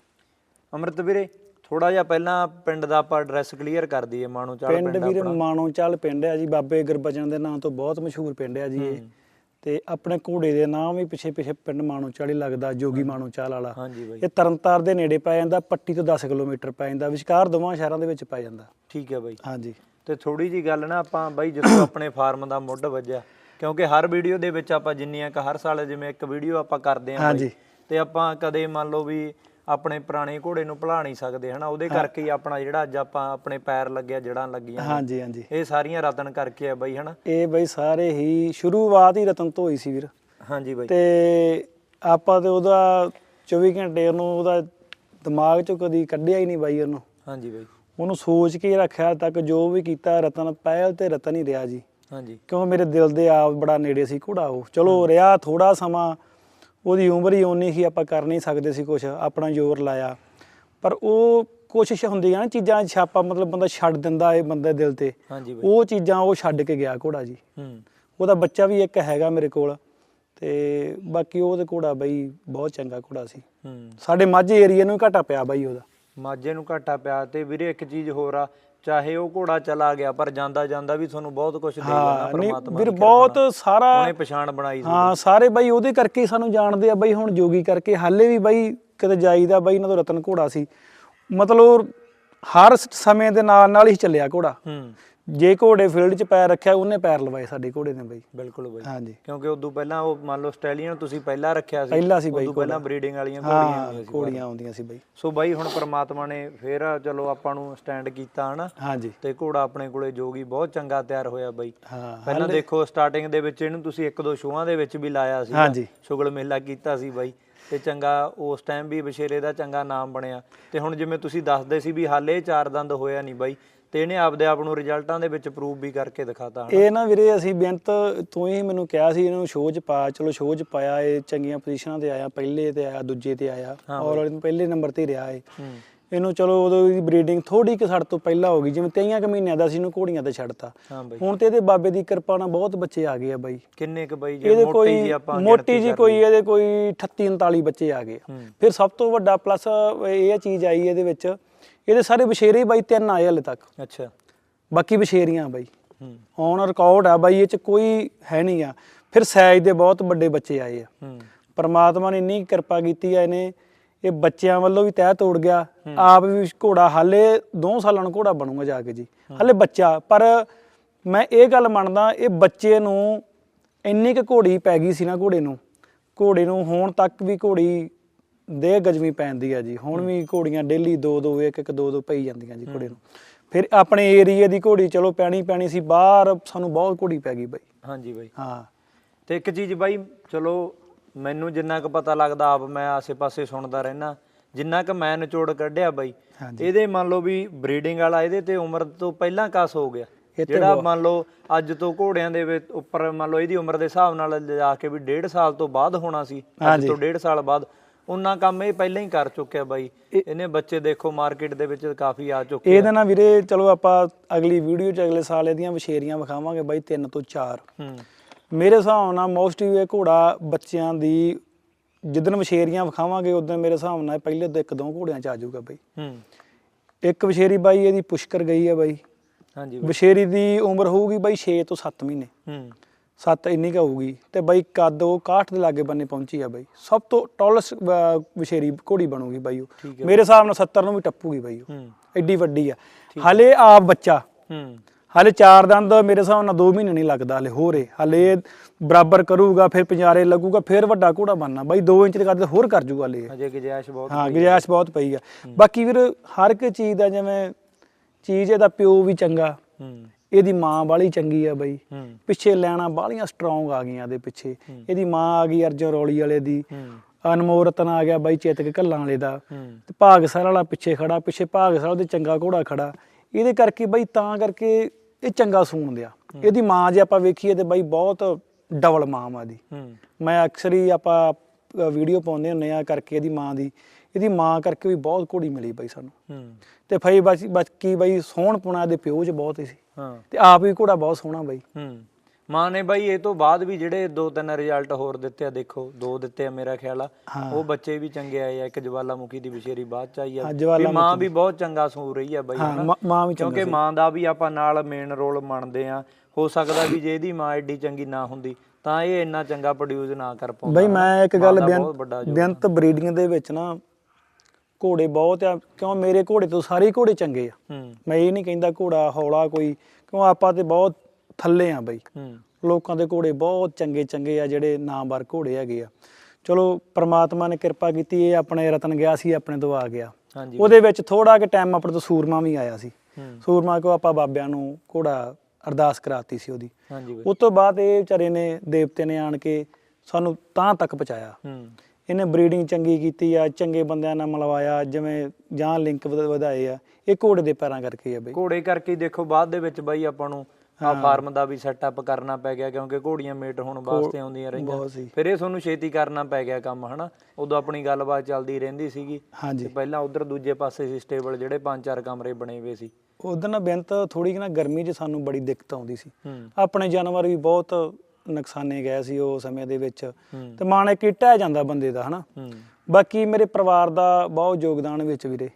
ਅਮਰਤ ਵੀਰੇ ਥੋੜਾ ਜਿਹਾ ਪਹਿਲਾਂ ਪਿੰਡ ਦਾ ਆਪਾਂ ਐਡਰੈਸ ਕਲੀਅਰ ਕਰ ਦਈਏ ਮਾਣੋ ਚਾਲ ਪਿੰਡ ਪਿੰਡ ਵੀਰ ਆਪਣਾ। ਮਾਣੋਚਾਲ ਪਿੰਡ ਹੈ ਜੀ ਬਾਬੇ ਗੁਰਬਚਨ ਦੇ ਨਾਮ ਤੋਂ ਬਹੁਤ ਮਸ਼ਹੂਰ ਪਿੰਡ ਹੈ ਜੀ ਇਹ। ਤੇ ਆਪਣੇ ਘੋੜੇ ਦੇ ਨਾਮ ਵੀ ਪਿੱਛੇ ਪਿੱਛੇ ਪਿੰਡ ਮਾਣੋਚਾਲ ਹੀ ਲੱਗਦਾ ਜੋਗੀ ਮਾਣੋਚਾਲ ਵਾਲਾ। ਹਾਂਜੀ ਬਾਈ। ਇਹ ਤਰਨਤਾਰ ਦੇ ਨੇੜੇ ਪੈ ਜਾਂਦਾ ਪੱਟੀ ਤੋਂ 10 ਕਿਲੋਮੀਟਰ ਪੈ ਜਾਂਦਾ ਵਿਚਕਾਰ ਦੋਵਾਂ ਸ਼ਹਿਰਾਂ ਦੇ ਵਿੱਚ ਪੈ ਜਾਂਦਾ। ਠੀਕ ਹੈ ਬਾਈ। ਹਾਂਜੀ। ਤੇ ਥੋੜੀ ਜੀ ਗੱਲ ਨਾ ਆਪਾਂ ਬਾਈ ਜਿੱਥੋਂ ਆਪਣੇ ਫਾਰਮ ਦਾ ਮੁੱਢ ਵੱਜਿਆ ਕਿਉਂਕਿ ਹਰ ਵੀਡੀਓ ਦੇ ਵਿੱਚ ਆਪਾਂ ਜਿੰਨੀਆਂ ਕ ਹਰ ਸਾਲ ਜਿਵੇਂ ਇੱਕ ਵੀਡੀਓ ਆਪਾਂ ਕਰਦੇ ਆਂ ਹਾਂਜੀ। ਤੇ ਆਪਾਂ ਕਦੇ ਮੰਨ ਲਓ ਵੀ ਆਪਣੇ ਪੁਰਾਣੇ ਘੋੜੇ ਨੂੰ ਭੁਲਾ ਨਹੀਂ ਸਕਦੇ ਹਨਾ? ਉਹਦੇ ਕਰਕੇ ਹੀ ਆਪਣਾ ਜਿਹੜਾ ਅੱਜ ਆਪਾਂ ਆਪਣੇ ਪੈਰ ਲੱਗਿਆ ਜੜਾਂ ਲੱਗੀਆਂ। ਹਾਂਜੀ ਹਾਂਜੀ। ਇਹ ਸਾਰੀਆਂ ਰਤਨ ਕਰਕੇ ਆ ਬਾਈ ਹਨਾ? ਇਹ ਬਈ ਸਾਰੇ ਹੀ ਸ਼ੁਰੂਆਤ ਹੀ ਰਤਨ ਤੋਂ ਹੋਈ ਸੀ ਵੀਰ। ਹਾਂਜੀ ਬਾਈ। ਤੇ ਆਪਾਂ ਤੇ ਉਹਦਾ 24 ਘੰਟੇ ਉਹਨੂੰ ਉਹਦਾ ਦਿਮਾਗ ਚੋਂ ਕਦੀ ਕੱਢਿਆ ਹੀ ਨਹੀਂ ਬਾਈ ਉਹਨੂੰ। ਹਾਂਜੀ ਬਾਈ। ਉਹਨੂੰ ਸੋਚ ਕੇ ਰੱਖਿਆ ਤੱਕ ਜੋ ਵੀ ਕੀਤਾ ਰਤਨ ਪਹਿਲ ਤੇ ਰਤਨ ਹੀ ਰਿਹਾ ਜੀ। ਹਾਂਜੀ। ਕਿਉਂ ਮੇਰੇ ਦਿਲ ਦੇ ਆਪ ਬੜਾ ਨੇੜੇ ਸੀ ਘੋੜਾ ਉਹ। ਚਲੋ ਰਿਹਾ ਥੋੜਾ ਸਮਾਂ ਉਹਦੀ ਉਮਰ ਹੀ ਓਨੀ ਸੀ ਆਪਾਂ ਕਰ ਨਹੀਂ ਸਕਦੇ ਸੀ ਕੁਝ ਆਪਣਾ ਜ਼ੋਰ ਲਾਇਆ। ਪਰ ਉਹ ਕੋਸ਼ਿਸ਼ ਹੁੰਦੀ ਆ ਨਾ ਚੀਜ਼ਾਂ ਛਾਪਾ ਮਤਲਬ ਬੰਦਾ ਛੱਡ ਦਿੰਦਾ ਏ ਬੰਦੇ ਦਿਲ ਤੇ। ਉਹ ਚੀਜ਼ਾਂ ਉਹ ਛੱਡ ਕੇ ਗਿਆ ਘੋੜਾ ਜੀ। ਹੂੰ। ਉਹਦਾ ਬੱਚਾ ਵੀ ਇੱਕ ਹੈਗਾ ਮੇਰੇ ਕੋਲ ਤੇ ਬਾਕੀ ਉਹਦੇ ਘੋੜਾ ਬਈ ਬਹੁਤ ਚੰਗਾ ਘੋੜਾ ਸੀ। ਹੂੰ। ਸਾਡੇ ਮਾਝੇ ਏਰੀਆ ਨੂੰ ਹੀ ਘਾਟਾ ਪਿਆ ਬਾਈ ਉਹਦਾ। ਮਾਝੇ ਨੂੰ ਘਾਟਾ ਪਿਆ ਤੇ ਵੀਰੇ ਇੱਕ ਚੀਜ਼ ਹੋਰ ਆ ਚਾਹੇ ਉਹ ਘੋੜਾ ਚਲਾ ਗਿਆ ਪਰ ਜਾਂਦਾ ਜਾਂਦਾ ਵੀ ਤੁਹਾਨੂੰ ਬਹੁਤ ਕੁਝ ਦੇ ਨਹੀਂ ਪ੍ਰਮਾਤਮਾ ਵੀਰ ਦੀ ਬਹੁਤ। ਸਾਰਾ ਉਹਨੇ ਪਛਾਣ ਬਣਾਈ ਹਾਂ ਸਾਰੇ ਬਾਈ ਉਹਦੇ ਕਰਕੇ ਹੀ ਸਾਨੂੰ ਜਾਣਦੇ ਆ ਬਾਈ ਹੁਣ ਜੋਗੀ ਕਰਕੇ। ਹਾਲੇ ਵੀ ਬਾਈ ਕਿਤੇ ਜਾਈਦਾ ਬਾਈ ਇਹਨਾਂ ਤੋਂ ਰਤਨ ਘੋੜਾ ਸੀ। ਮਤਲਬ ਹਰ ਸਮੇਂ ਦੇ ਨਾਲ ਨਾਲ ਹੀ ਚੱਲਿਆ ਘੋੜਾ। ਹੂੰ। ਜੇ ਘੋੜੇ ਫੀਲਡ 'ਚ ਪੈਰ ਰੱਖਿਆ ਉਹਨੇ ਪੈਰ ਲਵਾਏ ਸਾਡੇ ਘੋੜੇ ਨੇ ਬਾਈ। ਬਿਲਕੁਲ ਬਾਈ। ਹਾਂਜੀ। ਕਿਉਂਕਿ ਉਦੋਂ ਪਹਿਲਾਂ ਉਹ ਮੰਨ ਲਓ ਸਟੈਲੀਅਨ ਤੁਸੀਂ ਪਹਿਲਾਂ ਰੱਖਿਆ ਸੀ ਪਹਿਲਾਂ ਸੀ ਬਾਈ ਉਦੋਂ ਪਹਿਲਾਂ ਬਰੀਡਿੰਗ ਵਾਲੀਆਂ ਘੋੜੀਆਂ ਹਾਂ ਹੁੰਦੀਆਂ ਸੀ ਘੋੜੀਆਂ ਆਉਂਦੀਆਂ ਸੀ ਬਾਈ। ਸੋ ਬਾਈ ਹੁਣ ਪ੍ਰਮਾਤਮਾ ਨੇ ਫੇਰ ਚਲੋ ਆਪਾਂ ਨੂੰ ਸਟੈਂਡ ਕੀਤਾ ਹਨਾ? ਹਾਂਜੀ। ਤੇ ਘੋੜਾ ਆਪਣੇ ਕੋਲੇ ਜੋਗੀ ਬਹੁਤ ਚੰਗਾ ਤਿਆਰ ਹੋਇਆ ਬਾਈ। ਹਾਂ ਪਹਿਲਾਂ ਦੇਖੋ ਸਟਾਰਟਿੰਗ ਦੇ ਵਿੱਚ ਇਹਨੂੰ ਤੁਸੀਂ ਇੱਕ ਦੋ ਸ਼ੋਆਂ ਦੇ ਵਿੱਚ ਵੀ ਲਾਇਆ ਸੀ ਹਾਂਜੀ। ਸ਼ੁਗਲ ਮੇਲਾ ਕੀਤਾ ਸੀ ਬਾਈ। ਤੇ ਚੰਗਾ ਉਸ ਟਾਈਮ ਵੀ ਬਸ਼ੇਰੇ ਦਾ ਚੰਗਾ ਨਾਮ ਬਣਿਆ। ਤੇ ਹੁਣ ਜਿਵੇਂ ਤੁਸੀਂ ਦੱਸਦੇ ਸੀ ਵੀ ਹਾਲੇ ਚਾਰ ਦੰਦ ਹੋਇਆ ਨਹੀਂ ਬਾਈ ਤੇ ਇਹਨੇ ਆਪਦੇ ਆਪ ਨੂੰ ਰਿਜ਼ਲਟਾਂ ਦੇ ਵਿੱਚ ਪ੍ਰੂਵ ਵੀ ਕਰਕੇ ਦਿਖਾਤਾ ਇਹ ਨਾ ਵੀਰੇ ਅਸੀਂ ਬੇਅੰਤ ਤੂੰ ਹੀ ਮੈਨੂੰ ਕਿਹਾ ਸੀ ਇਹਨੂੰ ਸ਼ੋਅ 'ਚ ਪਾ ਚਲੋ ਸ਼ੋਅ 'ਚ ਪਾਇਆ ਇਹ ਚੰਗੀਆਂ ਪੋਜੀਸ਼ਨਾਂ ਤੇ ਆਇਆ ਪਹਿਲੇ ਤੇ ਆਇਆ ਦੂਜੇ ਤੇ ਆਇਆ ਔਰ ਪਹਿਲੇ ਨੰਬਰ ਤੇ ਰਿਹਾ ਹੂੰ। ਇਹਨੂੰ ਚਲੋ ਉਦੋਂ ਦੀ ਬਰੀਡਿੰਗ ਥੋੜੀ ਕਿ ਸਾਡੇ ਤੋਂ ਪਹਿਲਾਂ ਹੋ ਗਈ ਜਿਵੇਂ 23 ਕੁ ਮਹੀਨਿਆਂ ਦਾ ਸੀ ਇਹਨੂੰ ਘੋੜੀਆਂ ਤੇ ਛੱਡਤਾ। ਹੁਣ ਤੇ ਇਹਦੇ ਬਾਬੇ ਦੀ ਕਿਰਪਾ ਨਾਲ ਬਹੁਤ ਬੱਚੇ ਆ ਗਏ ਆ ਬਾਈ। ਕਿੰਨੇ ਕ ਬਾਈ ਜੇ ਮੋਟੀ ਜੀ ਆਪਾਂ ਮੋਟੀ ਜੀ ਕੋਈ ਇਹਦੇ ਕੋਈ 38 39 ਬੱਚੇ ਆ ਗਏ। ਫਿਰ ਸਭ ਤੋਂ ਵੱਡਾ ਪਲੱਸ ਇਹ ਚੀਜ਼ ਆਈ ਇਹਦੇ ਵਿੱਚ ਇਹਦੇ ਸਾਰੇ ਬਸ਼ੇਰੇ ਹੀ ਬਾਈ ਤਿੰਨ ਆਏ ਹਲੇ ਤੱਕ। ਅੱਛਾ। ਬਾਕੀ ਬਸ਼ੇਰੀਆਂ ਬਾਈ। ਹੂੰ। ਔਨ ਰਿਕਾਰਡ ਆ ਬਾਈ ਇਹ ਚ ਕੋਈ ਹੈ ਨਹੀਂ ਆ। ਫਿਰ ਸਾਈਜ਼ ਦੇ ਬਹੁਤ ਵੱਡੇ ਬੱਚੇ ਆਏ ਆ। ਹੂੰ। ਪਰਮਾਤਮਾ ਨੇ ਇੰਨੀ ਕਿਰਪਾ ਕੀਤੀ ਆ ਇਹਨੇ ਇਹ ਬੱਚਿਆਂ ਵੱਲੋਂ ਵੀ ਤਹਿ ਤੋੜ ਗਿਆ। ਆਪ ਵੀ ਘੋੜਾ ਹਾਲੇ 2 ਸਾਲਾਂ ਨੂੰ ਘੋੜਾ ਬਣੂਗਾ ਜਾ ਕੇ ਜੀ। ਹਾਲੇ ਬੱਚਾ ਪਰ ਮੈਂ ਇਹ ਗੱਲ ਮੰਨਦਾ ਇਹ ਬੱਚੇ ਨੂੰ ਇੰਨੀ ਕੁ ਘੋੜੀ ਪੈ ਗਈ ਸੀ ਨਾ ਘੋੜੇ ਨੂੰ। ਘੋੜੇ ਨੂੰ ਹੁਣ ਤੱਕ ਵੀ ਘੋੜੀ ਦੇ ਗਜਵੀ ਪੈਂਦੀ ਆ ਜੀ। ਹੁਣ ਵੀ ਘੋੜੀਆਂ ਡੇਲੀ ਦੋ ਦੋ ਇੱਕ ਇੱਕ ਦੋ ਦੋ ਪਈ ਜਾਂਦੀਆਂ ਜੀ ਘੋੜੇ ਨੂੰ। ਫਿਰ ਆਪਣੇ ਏਰੀਏ ਦੀ ਘੋੜੀ ਚਲੋ ਪੈਣੀ ਪੈਣੀ ਸੀ ਬਾਹਰ ਸਾਨੂੰ ਬਹੁਤ ਘੋੜੀ ਪੈ ਗਈ ਬਾਈ। ਹਾਂਜੀ ਬਾਈ। ਹਾਂ। ਤੇ ਇੱਕ ਚੀਜ਼ ਬਾਈ ਚਲੋ ਮੈਨੂੰ ਜਿੰਨਾ ਕੁ ਪਤਾ ਲੱਗਦਾ ਆਪ ਮੈਂ ਆਸੇ-ਪਾਸੇ ਸੁਣਦਾ ਰਹਿਣਾ ਜਿੰਨਾ ਕੁ ਮੈਂ ਨਿਚੋੜ ਕੱਢਿਆ ਬਾਈ ਹਾਂਜੀ। ਇਹਦੇ ਮੰਨ ਲਓ ਵੀ ਬਰੀਡਿੰਗ ਵਾਲਾ ਇਹਦੇ ਤੇ ਉਮਰ ਤੋਂ ਪਹਿਲਾਂ ਕਸ ਹੋ ਗਿਆ। ਇਹ ਤੇ ਜਿਹੜਾ ਬਹੁਤ- ਮੰਨ ਲਓ ਅੱਜ ਤੋਂ ਘੋੜਿਆਂ ਦੇ ਵਿੱਚ ਉੱਪਰ ਮੰਨ ਲਓ ਇਹਦੀ ਉਮਰ ਦੇ ਹਿਸਾਬ ਨਾਲ ਲਿਜਾ ਕੇ ਵੀ 1.5 ਸਾਲ ਤੋਂ ਬਾਅਦ ਹੋਣਾ ਸੀ ਅੱਜ ਹਾਂਜੀ। ਤੋਂ 1.5 ਸਾਲ ਬਾਅਦ ਉਹਨਾਂ ਕੰਮ ਇਹ ਪਹਿਲਾਂ ਹੀ ਕਰ ਚੁੱਕਿਆ ਬਾਈ। ਇਹਨੇ ਬੱਚੇ ਦੇਖੋ ਮਾਰਕੀਟ ਦੇ ਵਿੱਚ ਕਾਫੀ ਆ ਚੁੱਕੇ ਇਹਦੇ ਨਾਲ ਵੀਰੇ ਚਲੋ ਆਪਾਂ ਅਗਲੀ ਵੀਡੀਓ ਚ ਅਗਲੇ ਸਾਲ ਇਹਦੀਆਂ ਵਿਸ਼ੇਰੀਆਂ ਵਿਖਾਵਾਂਗੇ ਬਾਈ 3 ਤੋਂ 4 ਹੂੰ। ਮੇਰੇ ਹਿਸਾਬ ਨਾਲ ਮੋਸਟਲੀ ਇਹ ਘੋੜਾ ਬੱਚਿਆਂ ਦੀ ਜਿੱਦਣ ਵਿਸ਼ੇਰੀਆਂ ਵਿਖਾਵਾਂਗੇ ਉਦੋਂ ਮੇਰੇ ਹਿਸਾਬ ਨਾਲ ਪਹਿਲੇ ਤੋਂ ਇੱਕ ਦੋ ਘੋੜਿਆਂ ਚ ਆ ਜਾਊਗਾ ਬਾਈ। ਹੂੰ। ਇੱਕ ਵਿਸ਼ੇਰੀ ਬਾਈ ਇਹਦੀ ਪੁਸ਼ਕਰ ਗਈ ਹੈ ਬਾਈ। ਹਾਂਜੀ ਵਿਸ਼ੇਰੀ ਦੀ ਉਮਰ ਹੋਊਗੀ ਬਾਈ 6 ਤੋਂ 7 ਮਹੀਨੇ। ਹੂੰ। 7 ਇੰਨੀ ਕੁ ਹੋਊਗੀ ਤੇ ਬਾਈ ਕੱਦ ਉਹ 61 ਦੇ ਲਾਗੇ ਬੰਨੇ ਪਹੁੰਚੀ ਆ ਬਾਈ। ਸਭ ਤੋਂ ਟੌਲਸ ਵਿਸ਼ੇਰੀ ਘੋੜੀ ਬਣੂਗੀ ਬਾਈ ਉਹ। ਮੇਰੇ ਹਿਸਾਬ ਨਾਲ 70 ਨੂੰ ਵੀ ਟੱਪੂਗੀ ਬਾਈ ਉਹ। ਐਡੀ ਵੱਡੀ ਆ। ਹਲੇ ਆਪ ਬੱਚਾ। ਹਾਲੇ ਚਾਰ ਦੰਦ ਮੇਰੇ ਹਿਸਾਬ ਨਾਲ 2 ਮਹੀਨੇ ਨਹੀਂ ਲੱਗਦਾ ਹਲੇ ਹੋਰੇ ਹਲੇ ਬਰਾਬਰ ਕਰੂਗਾ ਫਿਰ ਪਿੰਜਾਰੇ ਲੱਗੂਗਾ ਫਿਰ ਵੱਡਾ ਘੋੜਾ ਬਣਨਾ। ਬਾਈ 2 ਇੰਚ ਦੇ ਕੱਦ ਹੋਰ ਕਰ ਜੂਗਾ ਹਲੇ ਇਹ। ਅਜੇ ਗੁੰਜਾਇਸ਼ ਬਹੁਤ ਹਾਂ ਗੁੰਜਾਇਸ਼ ਬਹੁਤ ਪਈ ਆ। ਬਾਕੀ ਵੀਰ ਹਰ ਇੱਕ ਚੀਜ਼ ਦਾ ਜਿਵੇਂ ਚੀਜ਼ ਇਹਦਾ ਪਿਓ ਵੀ ਚੰਗਾ। ਇਹਦੀ ਮਾਂ ਬਾਲੀ ਚੰਗੀ ਆ ਬਾਈ। ਪਿੱਛੇ ਲੈਣਾ ਬਾਲੀਆਂ ਸਟਰੋਂਗ ਆ ਗਈਆਂ ਇਹਦੇ ਪਿੱਛੇ। ਇਹਦੀ ਮਾਂ ਆ ਗਈ ਅਰਜਨ ਰੌਲੀ ਵਾਲੇ ਦੀ। ਹੂੰ। ਅਨਮੋਲ ਰਤਨ ਆ ਗਿਆ ਬਾਈ ਚੇਤਕ ਕੱਲਾਂ ਵਾਲੇ ਦਾ। ਤੇ ਭਾਗਸਰ ਵਾਲਾ ਪਿੱਛੇ ਖੜਾ ਪਿੱਛੇ ਭਾਗਸਰ ਉਹਦੇ ਚੰਗਾ ਘੋੜਾ ਖੜਾ। ਇਹਦੇ ਕਰਕੇ ਬਾਈ ਤਾਂ ਕਰਕੇ ਇਹ ਚੰਗਾ ਸੂਣ ਦਿਆ। ਇਹਦੀ ਮਾਂ ਜੇ ਆਪਾਂ ਵੇਖੀਏ ਤੇ ਬਾਈ ਬਹੁਤ ਡਬਲ ਮਾਂ ਆ ਦੀ ਮੈਂ ਅਕਸਰ ਹੀ ਆਪਾਂ ਵੀਡੀਓ ਪਾਉਂਦੇ ਹੁੰਨੇ ਆ ਕਰਕੇ ਇਹਦੀ ਮਾਂ ਦੀ। ਇਹਦੀ ਮਾਂ ਕਰਕੇ ਵੀ ਬਹੁਤ ਘੋੜੀ ਮਿਲੀ ਬਾਈ ਸਾਨੂੰ। ਤੇ ਫਈ ਬਾਕੀ ਬਾਈ ਸੋਹਣ ਪੁਣਾ ਦੇ ਪਿਓ 'ਚ ਬਹੁਤ ਹੀ ਸੀ। ਹਾਂ ਤੇ ਆਪ ਵੀ ਘੋੜਾ ਬਹੁਤ ਸੋਹਣਾ ਬਾਈ ਹੂੰ ਮਾਂ ਨੇ ਬਾਈ ਇਹ ਤੋਂ ਬਾਅਦ ਵੀ ਜਿਹੜੇ ਦੋ ਤਿੰਨ ਰਿਜ਼ਲਟ ਹੋਰ ਦਿੱਤੇ ਆ ਦੇਖੋ ਦੋ ਦਿੱਤੇ ਆ ਮੇਰਾ ਖਿਆਲ ਆ। ਉਹ ਬੱਚੇ ਵੀ ਚੰਗੇ ਆਏ ਆ ਇੱਕ ਜਵਾਲਾਮੁਖੀ ਦੀ ਵਿਸ਼ੇਰੀ ਬਾਅਦ ਚ ਆਈ ਆ ਵੀ ਮਾਂ ਵੀ ਬਹੁਤ ਚੰਗਾ ਸੂ ਰਹੀ ਆ ਬਾਈ? ਮਾਂ- ਵੀ ਕਿਉਂਕਿ ਮਾਂ ਦਾ ਵੀ ਆਪਾਂ ਨਾਲ ਮੇਨ ਰੋਲ ਮੰਨਦੇ ਆ ਹੋ ਸਕਦਾ ਵੀ ਜੇ ਇਹਦੀ ਮਾਂ ਐਡੀ ਚੰਗੀ ਨਾ ਹੁੰਦੀ ਤਾਂ ਇਹ ਇੰਨਾ ਚੰਗਾ ਪ੍ਰੋਡਿਊਸ ਨਾ ਕਰ ਪਾਉਂਦਾ ਬਈ? ਮੈਂ ਇੱਕ ਗੱਲ। ਬੇਨਤ ਬਰੀਡਿੰਗ ਦੇ ਵਿੱਚ ਨਾ ਘੋੜੇ ਬਹੁਤ ਆ ਕਿਉਂ ਮੇਰੇ ਘੋੜੇ ਤੋਂ ਸਾਰੇ ਘੋੜੇ ਚੰਗੇ ਆ। ਮੈਂ ਇਹ ਨਹੀਂ ਕਹਿੰਦਾ ਘੋੜਾ ਹੌਲਾ ਕੋਈ ਕਿਉਂ ਆਪਾਂ ਤੇ ਬਹੁਤ ਥੱਲੇ ਆ ਬਈ। ਲੋਕਾਂ ਦੇ ਘੋੜੇ ਬਹੁਤ ਚੰਗੇ ਚੰਗੇ ਆ ਜਿਹੜੇ ਨਾਮਵਰ ਘੋੜੇ ਹੈਗੇ ਆ। ਚਲੋ ਪ੍ਰਮਾਤਮਾ ਨੇ ਕਿਰਪਾ ਕੀਤੀ ਇਹ ਆਪਣੇ ਰਤਨ ਗਿਆ ਸੀ ਆਪਣੇ ਤੋਂ ਆ ਗਿਆ। ਉਹਦੇ ਵਿੱਚ ਥੋੜਾ ਕਿ ਟਾਈਮ ਆਪਣੇ ਤੋਂ ਸੂਰਮਾ ਵੀ ਆਇਆ ਸੀ। ਸੂਰਮਾ ਕੋ ਆਪਾਂ ਬਾਬਿਆਂ ਨੂੰ ਘੋੜਾ ਅਰਦਾਸ ਕਰਾਤੀ ਸੀ ਉਹਦੀ। ਉਸ ਤੋਂ ਬਾਅਦ ਇਹ ਵਿਚਾਰੇ ਨੇ ਦੇਵਤੇ ਨੇ ਆਣ ਕੇ ਸਾਨੂੰ ਤਾਂ ਤੱਕ ਪਹੁੰਚਾਇਆ। ਇਹਨੇ ਬਰੀਡਿੰਗ ਚੰਗੀ ਕੀਤੀ ਆ ਚੰਗੇ ਬੰਦਿਆਂ ਨਾਲ ਮਿਲਵਾਇਆ ਜਿਵੇਂ ਜਾਂ ਲਿੰਕ ਵਧਾਏ ਆ ਇਹ ਘੋੜੇ ਦੇ ਪੈਰਾਂ ਕਰਕੇ ਆ ਬਈ। ਘੋੜੇ ਕਰਕੇ ਹੀ ਦੇਖੋ ਬਾਅਦ ਦੇ ਵਿੱਚ ਬਾਈ ਆਪਾਂ ਨੂੰ ਆ ਫਾਰਮ ਦਾ ਵੀ ਸੈਟਅਪ ਕਰਨਾ ਪੈ ਗਿਆ ਕਿਉਂਕਿ ਘੋੜੀਆਂ ਮੇਟ ਹੋਣ ਵਾਸਤੇ ਆਉਂਦੀਆਂ ਰਹੀਆਂ। ਫਿਰ ਇਹ ਤੁਹਾਨੂੰ ਛੇਤੀ ਕਰਨਾ ਪੈ ਗਿਆ ਕੰਮ ਹਨਾ? ਉਦੋਂ ਆਪਣੀ ਗੱਲਬਾਤ ਚੱਲਦੀ ਰਹਿੰਦੀ ਸੀਗੀ। ਤੇ ਪਹਿਲਾਂ ਉਧਰ ਦੂਜੇ ਪਾਸੇ ਸੀ ਸਟੇਬਲ ਜਿਹੜੇ ਪੰਜ ਚਾਰ ਕਮਰੇ ਬਣੇ ਹੋਏ ਸੀ। ਉਧਰ ਨਾ ਬੇਨਤ ਥੋੜੀ ਨਾ ਗਰਮੀ 'ਚ ਸਾਨੂੰ ਬੜੀ ਦਿੱਕਤ ਆਉਂਦੀ ਸੀ। ਆਪਣੇ ਜਾਨਵਰ ਵੀ ਬਹੁਤ ਨੁਕਸਾਨੇ ਗਏ ਸੀ ਉਹ ਸਮੇਂ ਦੇ ਵਿੱਚ। ਤੇ ਮਾਣ ਇੱਕ ਟਹਿ ਜਾਂਦਾ ਬੰਦੇ ਦਾ ਹਨਾ? ਬਾਕੀ ਮੇਰੇ ਪਰਿਵਾਰ ਦਾ ਬਹੁਤ ਯੋਗਦਾਨ ਵਿੱਚ ਵੀਰੇ।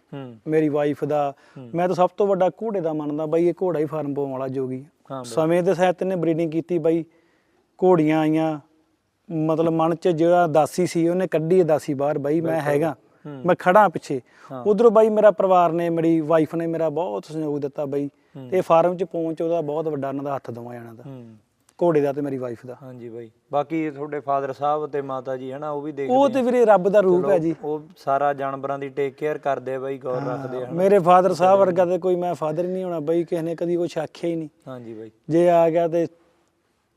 ਮੇਰੀ ਵਾਈਫ ਦਾ। ਮੈਂ ਤਾਂ ਸਭ ਤੋਂ ਵੱਡਾ ਘੋੜੇ ਦਾ ਮੰਨਦਾ ਬਾਈ ਇਹ ਘੋੜਾ ਹੀ ਫਾਰਮ ਪਾਉਣ ਵਾਲਾ ਜੋਗੀ। ਸਮੇਂ ਦੇ ਸਹਿਤ ਨੇ ਬਰੀਡਿੰਗ ਕੀਤੀ ਬਾਈ। ਘੋੜੀਆਂ ਆਈਆਂ। ਮਤਲਬ ਮਨ ਚ ਜਿਹੜਾ ਦਾਸੀ ਸੀ ਉਹਨੇ ਕੱਢੀ ਦਾਸੀ ਬਾਹਰ ਬਾਈ ਮੈਂ ਹੈਗਾ। ਮੈਂ ਖੜਾ ਪਿੱਛੇ। ਉਧਰੋਂ ਬਾਈ ਮੇਰਾ ਪਰਿਵਾਰ ਨੇ ਮੇਰੀ ਵਾਈਫ ਨੇ ਮੇਰਾ ਬਹੁਤ ਸਹਿਯੋਗ ਦਿੱਤਾ ਬਾਈ। ਤੇ ਫਾਰਮ 'ਚ ਪਹੁੰਚ ਉਹਦਾ ਬਹੁਤ ਵੱਡਾ ਉਹਨਾਂ ਦਾ ਹੱਥ ਦੋਵਾਂ ਜਾਣਾ ਦਾ। ਘੋੜੇ ਦਾ ਤੇ ਮੇਰੀ ਵਾਈਫ ਦਾ। ਹਾਂਜੀ ਬਾਈ। ਬਾਕੀ ਤੁਹਾਡੇ ਫਾਦਰ ਸਾਹਿਬ ਤੇ ਮਾਤਾ ਜੀ ਹਨਾ ਉਹ ਵੀ ਦੇਖਦੇ ਉਹ ਤੇ ਵੀਰੇ ਰੱਬ ਦਾ ਰੂਪ ਹੈ ਜੀ। ਉਹ ਸਾਰਾ ਜਾਨਵਰਾਂ ਦੀ ਟੇਕ ਕੇਅਰ ਕਰਦੇ ਆ ਬਾਈ ਗੌਰ ਰੱਖਦੇ ਆ ਮੇਰੇ ਫਾਦਰ ਸਾਹਿਬ ਵਰਗਾ ਤੇ ਕੋਈ ਮੈਂ ਫਾਦਰ ਹੀ ਨਹੀਂ ਹੋਣਾ ਬਈ ਕਿਸੇ ਨੇ ਕਦੀ ਕੁਛ ਆਖਿਆ ਹੀ ਨਹੀਂ। ਹਾਂਜੀ ਬਾਈ। ਜੇ ਆ ਗਿਆ ਤੇ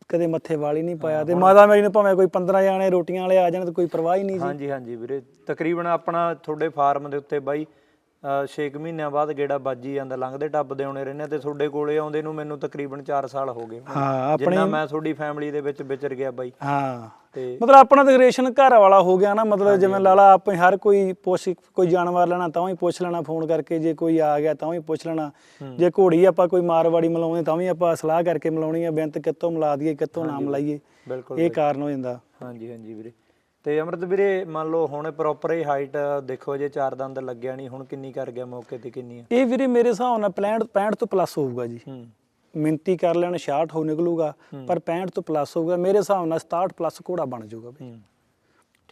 ਕਦੇ ਮੱਥੇ ਵਾਲੀ ਨਹੀਂ ਪਾਇਆ। ਤੇ ਮਾਤਾ ਮੇਰੀ ਨੂੰ ਭਾਵੇਂ ਕੋਈ 15 ਜਾਣੇ ਰੋਟੀਆਂ ਵਾਲੇ ਆ ਜਾਣ ਤੇ ਕੋਈ ਪਰਵਾਹ ਹੀ ਨਹੀਂ ਸੀ। ਹਾਂਜੀ ਹਾਂਜੀ ਵੀਰੇ। ਤਕਰੀਬਨ ਆਪਣਾ ਤੁਹਾਡੇ ਫਾਰਮ ਦੇ ਉੱਤੇ ਬਾਈ 6 ਮਹੀਨਿਆਂ ਬਾਅਦ ਗੇੜਾ ਵੱਜੀ ਜਾਂਦਾ ਲੰਘਦੇ ਟੱਪਦੇ ਆਉਣੇ ਰਹਿੰਦੇ ਤੇ ਤੁਹਾਡੇ ਕੋਲੇ ਆਉਂਦੇ ਨੂੰ ਮੈਨੂੰ ਤਕਰੀਬਨ 4 ਸਾਲ ਹੋ ਗਏ। ਹਾਂ ਆਪਣੇ ਜਿੰਨਾ ਮੈਂ ਤੁਹਾਡੀ ਫੈਮਿਲੀ ਦੇ ਵਿੱਚ ਵਿਚਰ ਗਿਆ ਬਾਈ। ਹਾਂ। ਤੇ ਮਤਲਬ ਆਪਣਾ ਤਾਂ ਰਿਲੇਸ਼ਨ ਘਰ ਵਾਲਾ ਹੋ ਗਿਆ ਨਾ ਮਤਲਬ ਜਿਵੇਂ ਲਾਲਾ ਆਪਣੇ ਹਰ ਕੋਈ ਪੁੱਛ ਕੋਈ ਜਾਨਵਰ ਲੈਣਾ ਤਾਂ ਵੀ ਪੁੱਛ ਲੈਣਾ ਫੋਨ ਕਰਕੇ ਜੇ ਕੋਈ ਆ ਗਿਆ ਤਾਂ ਵੀ ਪੁੱਛ ਲੈਣਾ। ਜੇ ਘੋੜੀ ਆਪਾਂ ਕੋਈ ਮਾਰਵਾੜੀ ਮਿਲਾਉਂਦੇ ਤਾਂ ਵੀ ਆਪਾਂ ਸਲਾਹ ਕਰਕੇ ਮਿਲਾਉਣੀ ਆ ਬੇਨਤ ਕਿੱਥੋਂ ਮਿਲਾ ਦਈਏ ਕਿੱਥੋਂ ਨਾ ਮਿਲਾਈਏ। ਬਿਲਕੁਲ ਇਹ ਕਾਰਨ ਹੋ ਜਾਂਦਾ। ਹਾਂਜੀ ਹਾਂਜੀ ਵੀਰੇ। ਤੇ ਅਮਰਤ ਵੀਰੇ ਮੰਨ ਲਓ ਹੁਣ ਪ੍ਰੋਪਰ ਹੀ ਹਾਈਟ ਦੇਖੋ ਜੇ ਚਾਰ ਦੰਦ ਲੱਗਿਆ ਨਹੀਂ ਹੁਣ ਕਿੰਨੀ ਕਰ ਗਿਆ ਮੌਕੇ ਤੇ ਕਿੰਨੀ ਆ? ਇਹ ਵੀਰੇ ਮੇਰੇ ਹਿਸਾਬ ਨਾਲ 65 65 ਤੋਂ ਪਲੱਸ ਹੋਊਗਾ ਜੀ। ਹੂੰ। ਮਿੰਤੀ ਕਰ ਲੈਣ 66 ਹੋ ਨਿਕਲੂਗਾ ਪਰ 65 ਤੋਂ ਪਲੱਸ ਹੋਊਗਾ ਮੇਰੇ ਹਿਸਾਬ ਨਾਲ 67 ਪਲੱਸ ਘੋੜਾ ਬਣ ਜਾਊਗਾ ਬਈ।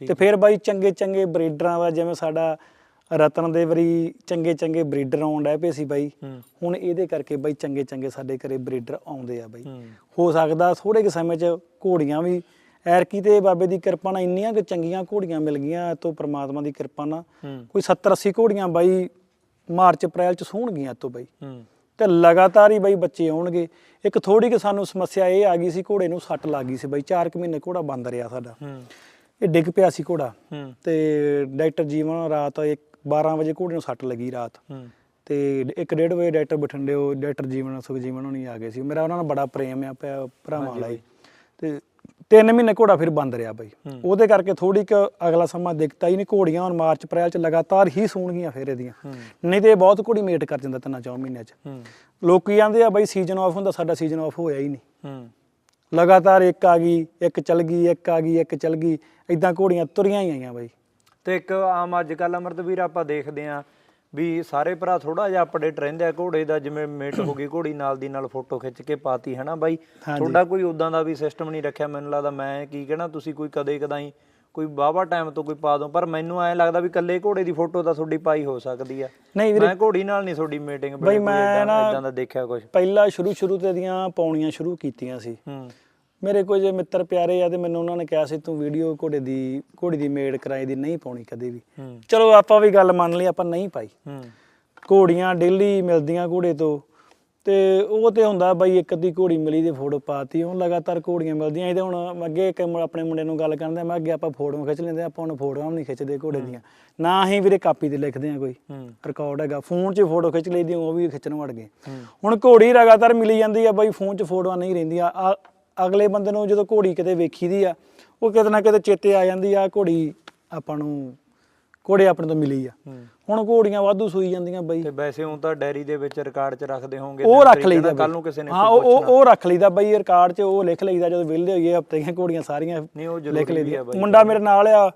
ਤੇ ਫਿਰ ਬਾਈ ਚੰਗੇ ਚੰਗੇ ਬਰੀਡਰਾਂ ਦਾ ਜਿਵੇਂ ਸਾਡਾ ਰਤਨ ਦੇ ਵਰੀ ਚੰਗੇ ਚੰਗੇ ਬਰੀਡਰ ਆਉਣ ਡੈ ਪਏ ਸੀ ਬਾਈ। ਹੁਣ ਇਹਦੇ ਕਰਕੇ ਬਾਈ ਚੰਗੇ ਚੰਗੇ ਸਾਡੇ ਘਰੇ ਬਰੀਡਰ ਆਉਂਦੇ ਆ ਬਾਈ। ਹੋ। ਸਕਦਾ ਥੋੜੇ ਕੁ ਸਮੇਂ 'ਚ ਘੋੜੀਆਂ ਵੀ ਐਰਕੀ ਤੇ ਬਾਬੇ ਦੀ ਕਿਰਪਾ ਨਾਲ ਇੰਨੀਆਂ ਕਿ ਚੰਗੀਆਂ ਘੋੜੀਆਂ ਮਿਲ ਗਈਆਂ ਤੋਂ ਪ੍ਰਮਾਤਮਾ ਦੀ ਕਿਰਪਾ ਨਾਲ। ਕੋਈ 70 80 ਘੋੜੀਆਂ ਬਾਈ ਮਾਰਚ ਅਪ੍ਰੈਲ 'ਚ ਸੂਣਗੀਆਂ ਤੋਂ ਬਾਈ। ਤੇ ਲਗਾਤਾਰ ਹੀ ਬਾਈ ਬੱਚੇ ਆਉਣਗੇ। ਇੱਕ ਥੋੜੀ ਕਿ ਸਾਨੂੰ ਸਮੱਸਿਆ ਇਹ ਆ ਗਈ ਸੀ ਘੋੜੇ ਨੂੰ ਸੱਟ ਲੱਗ ਗਈ ਸੀ ਬਾਈ। 4 ਕੁ ਮਹੀਨੇ ਘੋੜਾ ਬੰਦ ਰਿਹਾ ਸਾਡਾ। ਇਹ ਡਿੱਗ ਪਿਆ ਸੀ ਘੋੜਾ। ਤੇ ਡਾਕਟਰ ਜੀਵਨ ਰਾਤ ਇੱਕ 12 ਵਜੇ ਘੋੜੇ ਨੂੰ ਸੱਟ ਲੱਗੀ ਰਾਤ। ਤੇ 1:30 ਵਜੇ ਡਾਕਟਰ ਬਠਿੰਡੇ ਉਹ ਡਾਕਟਰ ਜੀਵਨ ਸੁਖਜੀਵਨ ਹੋਣੀ ਆ ਗਏ ਸੀ। ਮੇਰਾ ਉਹਨਾਂ ਨਾਲ ਬੜਾ ਪ੍ਰੇਮ ਆ ਭਰਾਵਾਂ ਵਾਲਾ ਤੇ ਤਿੰਨ ਮਹੀਨੇ ਘੋੜਾ ਫਿਰ ਬੰਦ ਰਿਹਾ ਬਾਈ। ਉਹਦੇ ਕਰਕੇ ਥੋੜੀ ਕ ਅਗਲਾ ਸਮਾਂ ਦਿਖਤਾ ਹੀ ਨਹੀਂ ਘੋੜੀਆਂ ਹੁਣ ਮਾਰਚ ਅਪ੍ਰੈਲ ਚ ਲਗਾਤਾਰ ਹੀ ਸੂਣਗੀਆਂ ਫਿਰ ਇਹਦੀਆਂ ਨਹੀਂ ਤੇ ਇਹ ਬਹੁਤ ਘੋੜੀ ਮੇਟ ਕਰ ਜਾਂਦਾ ਤਿੰਨਾਂ ਚੌਂ ਮਹੀਨਿਆਂ ਚ। ਲੋਕੀ ਕਹਿੰਦੇ ਆ ਬਾਈ ਸੀਜ਼ਨ ਆਫ ਹੁੰਦਾ ਸਾਡਾ ਸੀਜ਼ਨ ਆਫ ਹੋਇਆ ਹੀ ਨਹੀਂ ਲਗਾਤਾਰ ਇੱਕ ਆ ਗਈ ਇੱਕ ਚਲ ਗਈ ਇੱਕ ਆ ਗਈ ਇੱਕ ਚਲ ਗਈ। ਇਦਾਂ ਘੋੜੀਆਂ ਤੁਰੀਆਂ ਹੀ ਆਈਆਂ ਬਾਈ। ਤੇ ਇੱਕ ਆਮ ਅੱਜ ਕੱਲ ਅਮਰਤ ਵੀਰ ਆਪਾਂ ਦੇਖਦੇ ਆਂ ਵੀ ਸਾਰੇ ਭਰਾ ਥੋੜਾ ਜਿਹਾ ਅਪਡੇਟ ਰਹਿੰਦੇ ਆ ਘੋੜੇ ਦਾ ਜਿਵੇਂ ਮੇਟ ਹੋ ਗਈ ਘੋੜੀ ਨਾਲ ਦੀ ਨਾਲ ਫੋਟੋ ਖਿੱਚ ਕੇ ਪਾਤੀ ਹਨਾ ਬਾਈ। ਤੁਹਾਡਾ ਕੋਈ ਉਦਾਂ ਦਾ ਵੀ ਸਿਸਟਮ ਨਹੀਂ ਰੱਖਿਆ? ਮੈਨੂੰ ਲੱਗਦਾ ਮੈਂ ਕੀ ਕਹਿਣਾ ਤੁਸੀਂ ਕੋਈ ਕਦੇ ਕਦਾਈ ਕੋਈ ਬਾਵਾ ਟਾਈਮ ਤੋਂ ਕੋਈ ਪਾ ਦੋ ਪਰ ਮੈਨੂੰ ਐਂ ਲੱਗਦਾ ਵੀ ਕੱਲੇ ਘੋੜੇ ਦੀ ਫੋਟੋ ਤਾਂ ਤੁਹਾਡੀ ਪਾਈ ਹੋ ਸਕਦੀ ਆ। ਨਹੀਂ ਵੀਰੇ। ਮੈਂ ਘੋੜੀ ਨਾਲ ਨਹੀਂ ਤੁਹਾਡੀ ਮੀਟਿੰਗ ਬਈ ਮੈਂ ਇਦਾਂ ਦਾ ਦੇਖਿਆ ਕੁਝ ਪਹਿਲਾਂ ਸ਼ੁਰੂ ਸ਼ੁਰੂ ਤੇ ਦੀਆਂ ਪਾਉਣੀਆਂ ਸ਼ੁਰੂ ਕੀਤੀਆਂ ਸੀ। ਹੂੰ। ਮੇਰੇ ਕੁਝ ਮਿੱਤਰ ਪਿਆਰੇ ਆ ਤੇ ਮੈਨੂੰ ਉਹਨਾਂ ਨੇ ਕਿਹਾ ਸੀ ਤੂੰ ਵੀਡੀਓ ਘੋੜੇ ਦੀ ਘੋੜੀ ਦੀ ਮੇੜ ਕਰਾਏ ਦੀ ਨਹੀਂ ਪਾਉਣੀ ਕਦੇ ਵੀ। ਚਲੋ ਆਪਾਂ ਵੀ ਗੱਲ ਮੰਨ ਲਈ ਆਪਾਂ ਨਹੀਂ ਪਾਈ। ਘੋੜੀਆਂ ਡੇਲੀ ਮਿਲਦੀਆਂ ਘੋੜੇ ਤੋਂ। ਤੇ ਉਹ ਤੇ ਹੁੰਦਾ ਬਾਈ ਇੱਕ ਅੱਧੀ ਘੋੜੀ ਮਿਲੀ ਤੇ ਫੋਟੋ ਪਾਤੀ ਹੁਣ ਲਗਾਤਾਰ ਘੋੜੀਆਂ ਮਿਲਦੀਆਂ ਇਹਦੇ ਹੁਣ ਅੱਗੇ ਇੱਕ ਆਪਣੇ ਮੁੰਡੇ ਨੂੰ ਗੱਲ ਕਰਦੇ ਮੈਂ ਅੱਗੇ ਆਪਾਂ ਫੋਟੋਆਂ ਖਿੱਚ ਲੈਂਦੇ ਆਪਾਂ ਹੁਣ ਫੋਟੋਆਂ ਵੀ ਨਹੀਂ ਖਿੱਚਦੇ ਘੋੜੇ ਦੀਆਂ। ਨਾ ਹੀ ਵੀਰੇ ਕਾਪੀ ਤੇ ਲਿਖਦੇ ਆ ਕੋਈ। ਰਿਕਾਰਡ ਹੈਗਾ ਫੋਨ 'ਚ ਫੋਟੋ ਖਿੱਚ ਲਈਦੀ ਉਹ ਵੀ ਖਿੱਚਣ ਵੜ ਗਏ। ਹੁਣ ਘੋੜੀ ਲਗਾਤਾਰ ਮਿਲੀ ਜਾਂਦੀ ਆ ਬਾਈ ਫੋਨ 'ਚ ਫੋਟੋਆਂ ਨਹੀਂ ਰਹਿੰਦੀਆਂ। ਆ- ਅਗਲੇ ਬੰਦੇ ਨੂੰ ਜਦੋਂ ਘੋੜੀ ਕਿਤੇ ਵੇਖੀਦੀ ਆ ਉਹ ਕਿਤੇ ਨਾ ਕਿਤੇ ਚੇਤੇ ਆ ਜਾਂਦੀ ਆ ਘੋੜੀ ਆਪਾਂ ਨੂੰ ਘੋੜੇ ਆਪਣੇ ਤੋਂ ਮਿਲੀ ਆ। ਹੁਣ ਘੋੜੀਆਂ ਵਾਧੂ ਸੂਈ ਜਾਂਦੀਆਂ ਬਾਈ। ਤੇ ਵੈਸੇ ਹੁਣ ਤਾਂ ਡੈਰੀ ਦੇ ਵਿੱਚ ਰਿਕਾਰਡ 'ਚ ਰੱਖਦੇ ਹੋਵੋਗੇ ਉਹ ਰੱਖ ਲਈਦਾ ਕੱਲ ਨੂੰ ਕਿਸੇ ਨੇ ਹਾਂ ਉਹ ਉਹ- ਉਹ ਰੱਖ ਲਈਦਾ ਬਾਈ ਰਿਕਾਰਡ 'ਚ ਉਹ ਲਿਖ ਲਈਦਾ ਜਦੋਂ ਵਿਹਲੇ ਹੋਈਏ ਹਫ਼ਤੇ ਦੀਆਂ ਘੋੜੀਆਂ ਸਾਰੀਆਂ ਨਹੀਂ ਉਹ ਲਿਖ ਜ਼ਰੂਰੀ ਆ ਬਾਈ। ਮੁੰਡਾ ਮੇਰੇ ਨਾਲ ਆ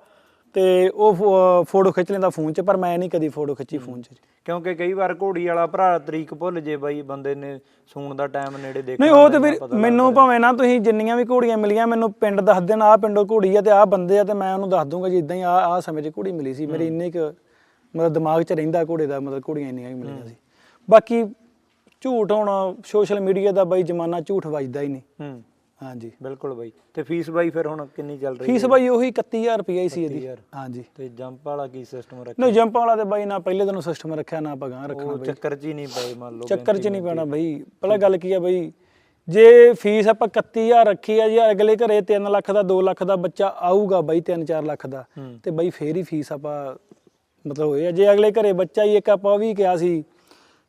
ਤੇ ਉਹ ਫੋਟੋ ਖਿੱਚ ਲੈਂਦਾ ਫੋਨ 'ਚ ਪਰ ਮੈਂ ਨਹੀਂ ਕਦੀ ਫੋਟੋ ਖਿੱਚੀ ਫੋਨ 'ਚ। ਕਿਉਂਕਿ ਕਈ ਵਾਰ ਘੋੜੀ ਵਾਲਾ ਭਰਾ ਤਰੀਕ ਭੁੱਲ ਜੇ ਬਾਈ ਬੰਦੇ ਨੇ ਸੂਣ ਦਾ ਟਾਈਮ ਨੇੜੇ ਦੇਖ ਨਹੀਂ ਉਹ ਤੇ ਫਿਰ ਮੈਨੂੰ ਭਾਵੇਂ ਨਾ ਤੁਸੀਂ ਜਿੰਨੀਆਂ ਵੀ ਘੋੜੀਆਂ ਮਿਲੀਆਂ ਮੈਨੂੰ ਪਿੰਡ ਦੱਸ ਦੇਣ ਆਹ ਪਿੰਡੋਂ ਘੋੜੀ ਆ ਤੇ ਆਹ ਬੰਦੇ ਆ ਤੇ ਮੈਂ ਉਹਨੂੰ ਦੱਸ ਦੂੰਗਾ ਜੀ ਇਦਾਂ ਹੀ ਆ ਆਹ ਸਮੇਂ 'ਚ ਘੋੜੀ ਮਿਲੀ ਸੀ। ਮੇਰੇ ਇੰਨੇ ਕੁ ਮਤਲਬ ਦਿਮਾਗ 'ਚ ਰਹਿੰਦਾ ਘੋੜੇ ਦਾ ਮਤਲਬ ਘੋੜੀਆਂ ਇੰਨੀਆਂ ਹੀ ਮਿਲੀਆਂ ਸੀ। ਬਾਕੀ ਝੂਠ ਹੁਣ ਸੋਸ਼ਲ ਮੀਡੀਆ ਦਾ ਬਾਈ ਜ਼ਮਾਨਾ ਝੂਠ ਵੱਜਦਾ ਹੀ ਨਹੀਂ। ਹੂੰ। ਹਾਂਜੀ। ਬਿਲਕੁਲ ਬਾਈ। ਤੇ ਫੀਸ ਬਾਈ ਫਿਰ ਹੁਣ ਕਿੰਨੀ ਚੱਲ ਰਹੀ ਫੀਸ ਬਾਈ ਉਹੀ 31000 ਰੁਪਏ ਹੀ ਸੀ ਇਹਦੀ। 31,000 ਹਾਂਜੀ। ਤੇ ਜੰਪ ਵਾਲਾ ਕੀ ਸਿਸਟਮ ਰੱਖਿਆ? ਨਹੀਂ ਜੰਪ ਵਾਲਾ ਤੇ ਬਾਈ ਨਾ ਪਹਿਲੇ ਦਿਨੋਂ ਸਿਸਟਮ ਰੱਖਿਆ ਨਾ ਆਪਾਂ ਗਾਂ ਰੱਖਣਾ ਬਾਈ। ਚੱਕਰ 'ਚ ਹੀ ਨਹੀਂ ਪਏ ਮੰਨ ਲਓ ਚੱਕਰ 'ਚ ਨਹੀਂ ਪੈਣਾ ਬਾਈ। ਪਹਿਲਾਂ ਗੱਲ ਕੀ ਆ ਬਾਈ? ਜੇ ਫੀਸ ਆਪਾਂ 31000 ਰੱਖੀ ਆ ਜੀ ਅਗਲੇ ਘਰੇ 3 ਲੱਖ ਦਾ 2 ਲੱਖ ਦਾ ਬੱਚਾ ਆਊਗਾ ਬਾਈ 3-4 ਲੱਖ ਦਾ ਤੇ ਬਾਈ ਫੇਰ ਹੀ ਫੀਸ ਆਪਾਂ ਮਤਲਬ ਹੋਏ ਆ। ਜੇ ਅਗਲੇ ਘਰੇ ਬੱਚਾ ਹੀ ਇੱਕ ਆਪਾਂ ਵੀ ਕਿਹਾ ਸੀ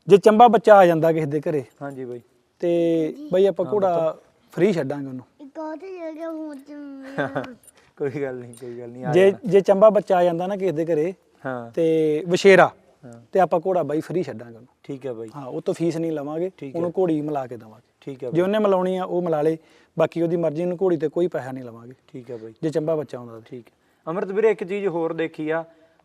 ਜੇ ਚੰਬਾ ਬੱਚਾ ਆ ਜਾਂਦਾ ਕਿਸੇ ਦੇ ਘਰੇ ਹਾਂਜੀ ਬਾਈ। ਤੇ ਬਾਈ ਆਪਾਂ ਘੋੜਾ ਫ੍ਰੀ ਛੱਡਾਂਗੇ ਉਹਨੂੰ। ਇੱਕ ਉਹ ਤੇ ਜਿਹੜਾ ਹੁਣ ਚ ਕੋਈ ਗੱਲ ਨਹੀਂ ਕੋਈ ਗੱਲ ਨਹੀਂ ਆ ਜੇ ਜੇ ਚੰਬਾ ਬੱਚਾ ਆ ਜਾਂਦਾ ਨਾ ਕਿਸੇ ਦੇ ਘਰੇ ਹਾਂ। ਤੇ ਵਸ਼ੇਰਾ ਹਾਂ। ਤੇ ਆਪਾਂ ਘੋੜਾ ਬਾਈ ਫ੍ਰੀ ਛੱਡਾਂਗੇ ਉਹਨੂੰ। ਠੀਕ ਹੈ ਬਾਈ। ਹਾਂ ਉਹ ਤੋਂ ਫੀਸ ਨਹੀਂ ਲਵਾਂਗੇ ਠੀਕ ਉਹਨੂੰ ਘੋੜੀ ਮਿਲਾ ਕੇ ਦੇਵਾਂਗੇ। ਠੀਕ ਹੈ ਜੇ ਉਹਨੇ ਮਿਲਾਉਣੀ ਆ ਉਹ ਮਿਲਾ ਲੇ ਬਾਕੀ ਉਹਦੀ ਮਰਜ਼ੀ ਨੂੰ ਘੋੜੀ ਤੇ ਕੋਈ ਪੈਸਾ ਨਹੀਂ ਲਵਾਂਗੇ। ਠੀਕ ਹੈ ਬਾਈ। ਜੇ ਚੰਬਾ ਬੱਚਾ ਆਉਂਦਾ ਤੇ। ਠੀਕ ਹੈ। ਅਮਰਤ ਵੀਰੇ ਇੱਕ ਚੀਜ਼ ਹੋਰ ਦੇਖੀ ਆ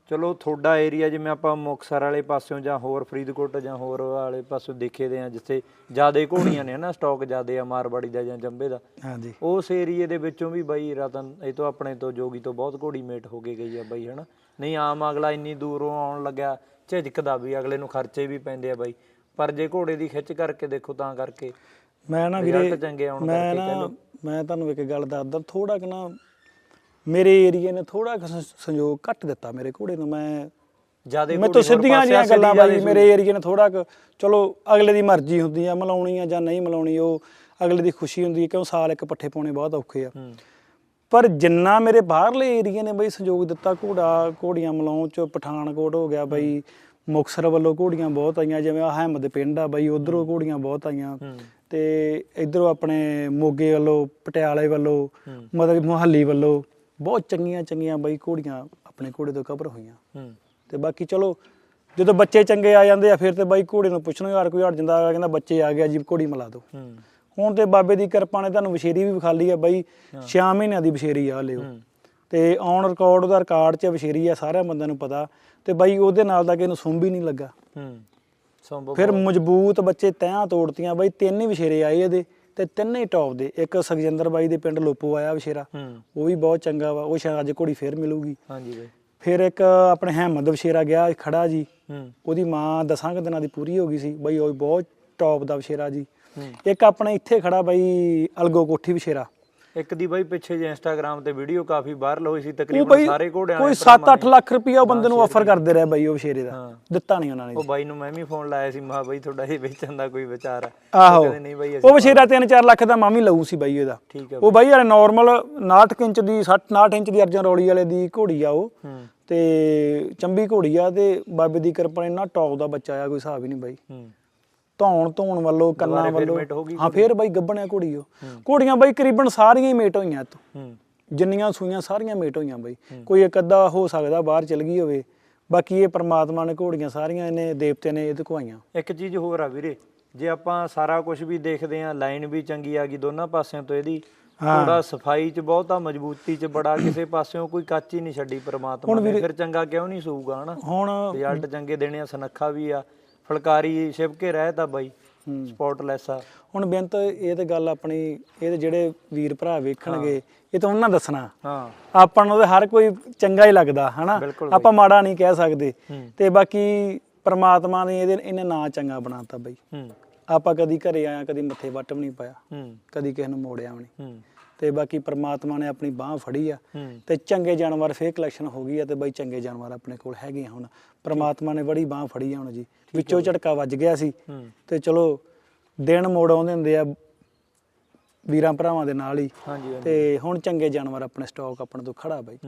ਚਲੋ ਤੁਹਾਡਾ ਏਰੀਆ ਜਿਵੇਂ ਆਪਾਂ ਮੁਕਸਰ ਵਾਲੇ ਪਾਸਿਓਂ ਜਾਂ ਹੋਰ ਫਰੀਦਕੋਟ ਜਾਂ ਹੋਰ ਵਾਲੇ ਪਾਸਿਓਂ ਦੇਖੇ ਦੇ ਆ ਜਿੱਥੇ ਜਿਆਦੇ ਘੋੜੀਆਂ ਨੇ ਹਨਾ ਸਟਾਕ ਜਿਆਦੇ ਆ ਮਾਰਵਾੜੀ ਦਾ ਜਾਂ ਜੰਬੇ ਦਾ। ਹਾਂਜੀ। ਉਸ ਏਰੀਏ ਦੇ ਵਿੱਚੋਂ ਵੀ ਬਾਈ ਰਤਨ ਇਹ ਤੋਂ ਆਪਣੇ ਤੋਂ ਜੋਗੀ ਤੋਂ ਬਹੁਤ ਘੋੜੀ ਮੇਟ ਹੋ ਕੇ ਗਈ ਆ ਬਾਈ ਹਨਾ। ਨਹੀਂ ਆਮ ਅਗਲਾ ਇੰਨੀ ਦੂਰੋਂ ਆਉਣ ਲੱਗਿਆ ਝਿਜਕਦਾ ਵੀ ਅਗਲੇ ਨੂੰ ਖਰਚੇ ਵੀ ਪੈਂਦੇ ਆ ਬਾਈ। ਪਰ ਜੇ ਘੋੜੇ ਦੀ ਖਿੱਚ ਕਰਕੇ ਦੇਖੋ ਤਾਂ ਕਰਕੇ ਮੈਂ ਨਾ ਵੀਰੇ ਮੈਂ ਨਾ। ਮੈਂ ਤੁਹਾਨੂੰ ਇੱਕ ਗੱਲ ਦੱਸਦਾ ਥੋੜਾ ਕਿ ਨਾ ਮੇਰੇ ਏਰੀਏ ਨੇ ਥੋੜਾ ਸੰਯੋਗ ਘੱਟ ਦਿੱਤਾ ਮੇਰੇ ਘੋੜੇ ਨੂੰ ਮੈਂ ਜਿਆਦੇ ਮੈਂ ਤੋਂ ਸਿੱਧੀਆਂ ਜੀਆਂ ਗੱਲਾਂ ਬਾਈ ਮੇਰੇ ਏਰੀਏ ਨੇ ਥੋੜਾ ਚਲੋ ਅਗਲੇ ਦੀ ਮਰਜ਼ੀ ਹੁੰਦੀ ਆ ਮਲਾਉਣੀ ਆ ਜਾਂ ਨਹੀਂ ਮਲਾਉਣੀ ਉਹ ਅਗਲੇ ਦੀ ਖੁਸ਼ੀ ਹੁੰਦੀ ਹੈ ਕਿਉਂ ਸਾਲ ਇੱਕ ਪੱਠੇ ਪਾਉਣੇ ਬਹੁਤ ਔਖੇ ਆ। ਪਰ ਜਿੰਨਾ ਮੇਰੇ ਬਾਹਰਲੇ ਏਰੀਏ ਨੇ ਬਈ ਸੰਯੋਗ ਦਿੱਤਾ ਘੋੜਾ ਘੋੜੀਆਂ ਮਲਾਉਣ ਚ ਪਠਾਨਕੋਟ ਹੋ ਗਿਆ ਬਈ ਮੁਕਸਰ ਵੱਲੋਂ ਘੋੜੀਆਂ ਬਹੁਤ ਆਈਆਂ ਜਿਵੇਂ ਅਹਿਮਦ ਪਿੰਡ ਆ ਬਈ ਉਧਰੋਂ ਘੋੜੀਆਂ ਬਹੁਤ ਆਈਆਂ। ਤੇ ਇਧਰੋਂ ਆਪਣੇ ਮੋਗੇ ਵੱਲੋਂ ਪਟਿਆਲੇ ਵੱਲੋਂ ਮਤਲਬ ਮੁਹੱਲੀ ਵੱਲੋਂ ਬਹੁਤ ਚੰਗੀਆਂ ਚੰਗੀਆਂ ਬਈ ਘੋੜੀਆਂ ਆਪਣੇ ਘੋੜੇ ਤੋਂ ਕਬਰ ਹੋਈਆਂ। ਹੂੰ। ਤੇ ਬਾਕੀ ਚਲੋ ਜਦੋਂ ਬੱਚੇ ਚੰਗੇ ਆ ਜਾਂਦੇ ਆ ਫਿਰ ਤੇ ਬਾਈ ਘੋੜੇ ਨੂੰ ਪੁੱਛਣ ਯਾਰ ਕੋਈ ਹਟ ਜਾਂਦਾ ਕਹਿੰਦਾ ਬੱਚੇ ਆ ਗਿਆ ਜੀ ਘੋੜੀ ਮਿਲਾ ਦਿਓ। ਹੂੰ। ਹੁਣ ਤੇ ਬਾਬੇ ਦੀ ਕਿਰਪਾ ਨੇ ਤੁਹਾਨੂੰ ਵਿਸ਼ੇਰੀ ਵੀ ਵਿਖਾਲੀ ਆ ਬਾਈ 6 ਮਹੀਨਿਆਂ ਦੀ ਵਿਸ਼ੇਰੀ ਆ ਲਿਓ। ਤੇ ਔਨ ਰਿਕਾਰਡ ਉਹਦਾ ਰਿਕਾਰਡ 'ਚ ਵਿਸ਼ੇਰੀ ਆ ਸਾਰਿਆਂ ਬੰਦਿਆਂ ਨੂੰ ਪਤਾ। ਤੇ ਬਾਈ ਉਹਦੇ ਨਾਲ ਦਾ ਕਿਸੇ ਨੂੰ ਸੁੰਭ ਵੀ ਨਹੀਂ ਲੱਗਾ। ਹੂੰ। ਫਿਰ ਮਜ਼ਬੂਤ ਬੱਚੇ ਤੈਆਂ ਤੋੜਤੀਆਂ ਬਾਈ ਤਿੰਨ ਹੀ ਵਿਸ਼ੇਰੇ ਆਏ ਇਹਦੇ। ਤੇ ਤਿੰਨੇ ਟੌਪ ਦੇ ਇੱਕ ਸੁਖਜਿੰਦਰ ਬਾਈ ਦੇ ਪਿੰਡ ਲੋਪੋ ਆਇਆ ਵਿਸ਼ੇਰਾ ਉਹ ਵੀ ਬਹੁਤ ਚੰਗਾ ਵਾ ਉਹ ਸ਼ਾਇਦ ਅੱਜ ਘੋੜੀ ਫੇਰ ਮਿਲੂਗੀ। ਹਾਂਜੀ ਬਈ। ਫਿਰ ਇੱਕ ਆਪਣੇ ਹੈਮਦ ਵਿਸ਼ੇਰਾ ਗਿਆ ਖੜਾ ਜੀ। ਉਹਦੀ ਮਾਂ ਦਸਾਂ ਕੁ ਦਿਨਾਂ ਦੀ ਪੂਰੀ ਹੋ ਗਈ ਸੀ। ਬਈ ਉਹ ਬਹੁਤ ਟੌਪ ਦਾ ਵਿਸ਼ੇਰਾ ਜੀ। ਇੱਕ ਆਪਣੇ ਇੱਥੇ ਖੜਾ ਬਈ ਅਲਗੋ ਕੋਠੀ ਵਿਸ਼ੇਰਾ ਇੱਕ ਦੀ ਬਾਈ ਪਿੱਛੇ ਜੇ ਇੰਸਟਾਗ੍ਰam ਤੇ ਵੀਡੀਓ ਕਾਫੀ ਵਾਇਰਲ ਹੋਈ ਸੀ ਤਕਰੀਬਨ ਸਾਰੇ ਘੋੜਿਆਂ ਕੋਈ ਨੇ 7-8 ਲੱਖ ਰੁਪਇਆ ਉਹ ਬੰਦੇ ਨੂੰ ਆਫਰ ਕਰਦੇ ਰਹੇ ਬਈ ਉਹ ਵਿਸ਼ੇਰੇ ਦਾ। ਦਿੱਤਾ ਨਹੀਂ ਉਹਨਾਂ ਨੇ ਉਹ ਬਾਈ ਨੂੰ ਮੈਂ ਵੀ ਫੋਨ ਲਾਇਆ ਸੀ ਮਹਾ ਬਾਈ ਤੁਹਾਡਾ ਇਹ ਵੇਚਣ ਦਾ ਕੋਈ ਵਿਚਾਰ ਹੈ ਆਹੋ। ਉਹ ਵਿਸ਼ੇਰਾ 3-4 ਲੱਖ ਦਾ ਮਾਮੀ ਲਊ ਸੀ ਬਾਈ ਇਹਦਾ ਉਹ ਬਾਈ। ਯਾਰ ਨਾਰਮਲ 69 ਇੰਚ ਦੀ 60 69 ਇੰਚ ਦੀ ਅਰਜਨ ਰੌਲੀ ਵਾਲੇ ਦੀ ਘੋੜੀ ਆ ਉਹ। ਤੇ ਚੰਬੀ ਘੋੜੀ ਆ ਤੇ ਬਾਬੇ ਦੀ ਕਿਰਪਾ ਨਾਲ ਇੰਨਾ ਟੌਪ ਦਾ ਬੱਚਾ ਆ ਕੋਈ ਹਿਸਾਬ ਹੀ ਨਹੀਂ ਬਾਈ। ਧੌਣ ਧੌਣ ਵੱਲੋਂ ਕੰਨਾਂ ਵੱਲੋਂ। ਹੋ ਫੇਰ। ਬਾਈ ਗੱਬਣਿਆ ਘੋੜੀ ਉਹ ਘੋੜੀਆਂ ਬਾਈ ਕਰੀਬਨ ਸਾਰੀਆਂ ਹੀ ਮੇਟ ਹੋਈਆਂ ਹੂੰ। ਜਿੰਨੀਆਂ ਸੂਈਆਂ ਸਾਰੀਆਂ ਮੇਟ ਹੋਈਆਂ ਬਾਈ। ਕੋਈ ਇੱਕ ਅੱਧਾ ਹੋ ਸਕਦਾ ਬਾਹਰ ਚਲ ਗਈ ਹੋਵੇ। ਬਾਕੀ ਇਹ ਪ੍ਰਮਾਤਮਾ ਨੇ ਘੋੜੀਆਂ ਸਾਰੀਆਂ ਇਹਨੇ ਦੇਵਤੇ ਨੇ ਇਹਦੇ ਕੋਆਈਆਂ ਇੱਕ ਚੀਜ਼ ਹੋਰ ਆ ਵੀਰੇ ਜੇ ਆਪਾਂ ਸਾਰਾ ਕੁਝ ਵੀ ਦੇਖਦੇ ਆ ਲਾਈਨ ਵੀ ਚੰਗੀ ਆ ਗਈ ਦੋਨਾਂ ਪਾਸਿਆਂ ਤੋਂ ਇਹਦੀ। ਥੋੜਾ ਸਫ਼ਾਈ ਚ ਬਹੁਤਾ ਮਜ਼ਬੂਤੀ ਚ ਬੜਾ ਕਿਸੇ ਪਾਸਿਓਂ ਕੋਈ ਕੱਚ ਹੀ ਨਹੀਂ ਛੱਡੀ ਪ੍ਰਮਾਤਮਾ ਨੇ। ਫਿਰ ਚੰਗਾ ਕਿਉਂ ਨਹੀਂ ਸੂਗਾ ਹਨਾ? ਹੁਣ ਰਿਜ਼ਲਟ ਚੰਗੇ ਦੇਣੇ ਆ ਸੁਨੱਖਾ ਵੀ ਆ। ਫਲਕਾਰੀ ਛਿਪ ਕੇ ਰਹਿ ਤਾਂ ਬਾਈ। ਸਪੌਟਲੈਸ ਆ। ਹੁਣ ਬੇਨਤ ਇਹ ਤੇ ਗੱਲ ਆਪਣੀ ਇਹ ਤੇ ਜਿਹੜੇ ਵੀਰ ਭਰਾ ਵੇਖਣਗੇ ਇਹ ਤਾਂ ਉਹਨਾਂ ਦੱਸਣਾ। ਹਾਂ। ਆਪਾਂ ਨੂੰ ਤਾਂ ਹਰ ਕੋਈ ਚੰਗਾ ਹੀ ਲੱਗਦਾ ਹਨਾ? ਆਪਾਂ ਮਾੜਾ ਨਹੀਂ ਕਹਿ ਸਕਦੇ। ਤੇ ਬਾਕੀ ਪ੍ਰਮਾਤਮਾ ਨੇ ਇਹਦੇ ਇਹਨੇ ਨਾਂ ਚੰਗਾ ਬਣਾਤਾ ਬਈ। ਹੂੰ। ਆਪਾਂ ਕਦੀ ਘਰੇ ਆਇਆ ਕਦੀ ਮੱਥੇ ਵੱਟ ਵੀ ਨਹੀਂ ਪਾਇਆ। ਹੂੰ। ਕਦੀ ਕਿਸੇ ਨੂੰ ਮੋੜਿਆ ਵੀ ਨਹੀਂ। ਹੂੰ। ਤੇ ਬਾਕੀ ਪ੍ਰਮਾਤਮਾ ਨੇ ਆਪਣੀ ਬਾਹ ਫੜੀ ਆ ਤੇ ਚੰਗੇ ਜਾਨਵਰ ਫੇਰ ਕਲੈਕਸ਼ਨ ਹੋ ਗਈ ਆ ਤੇ ਬਈ ਚੰਗੇ ਜਾਨਵਰ ਆਪਣੇ ਕੋਲ ਹੈਗੇ ਆ ਹੁਣ। ਪ੍ਰਮਾਤਮਾ ਨੇ ਬੜੀ ਬਾਹ ਫੜੀ ਆ ਹੁਣ ਜੀ। ਵਿੱਚੋਂ ਝਟਕਾ ਵੱਜ ਗਿਆ ਸੀ ਤੇ ਚਲੋ ਦਿਨ ਮੋੜ ਆਉਂਦੇ ਹੁੰਦੇ ਆ ਵੀਰਾਂ ਭਰਾਵਾਂ ਦੇ ਨਾਲ ਹੀ। ਤੇ ਹੁਣ ਚੰਗੇ ਜਾਨਵਰ ਆਪਣੇ ਸਟਾਕ ਆਪਣੇ ਤੋਂ ਖੜਾ ਬਈ।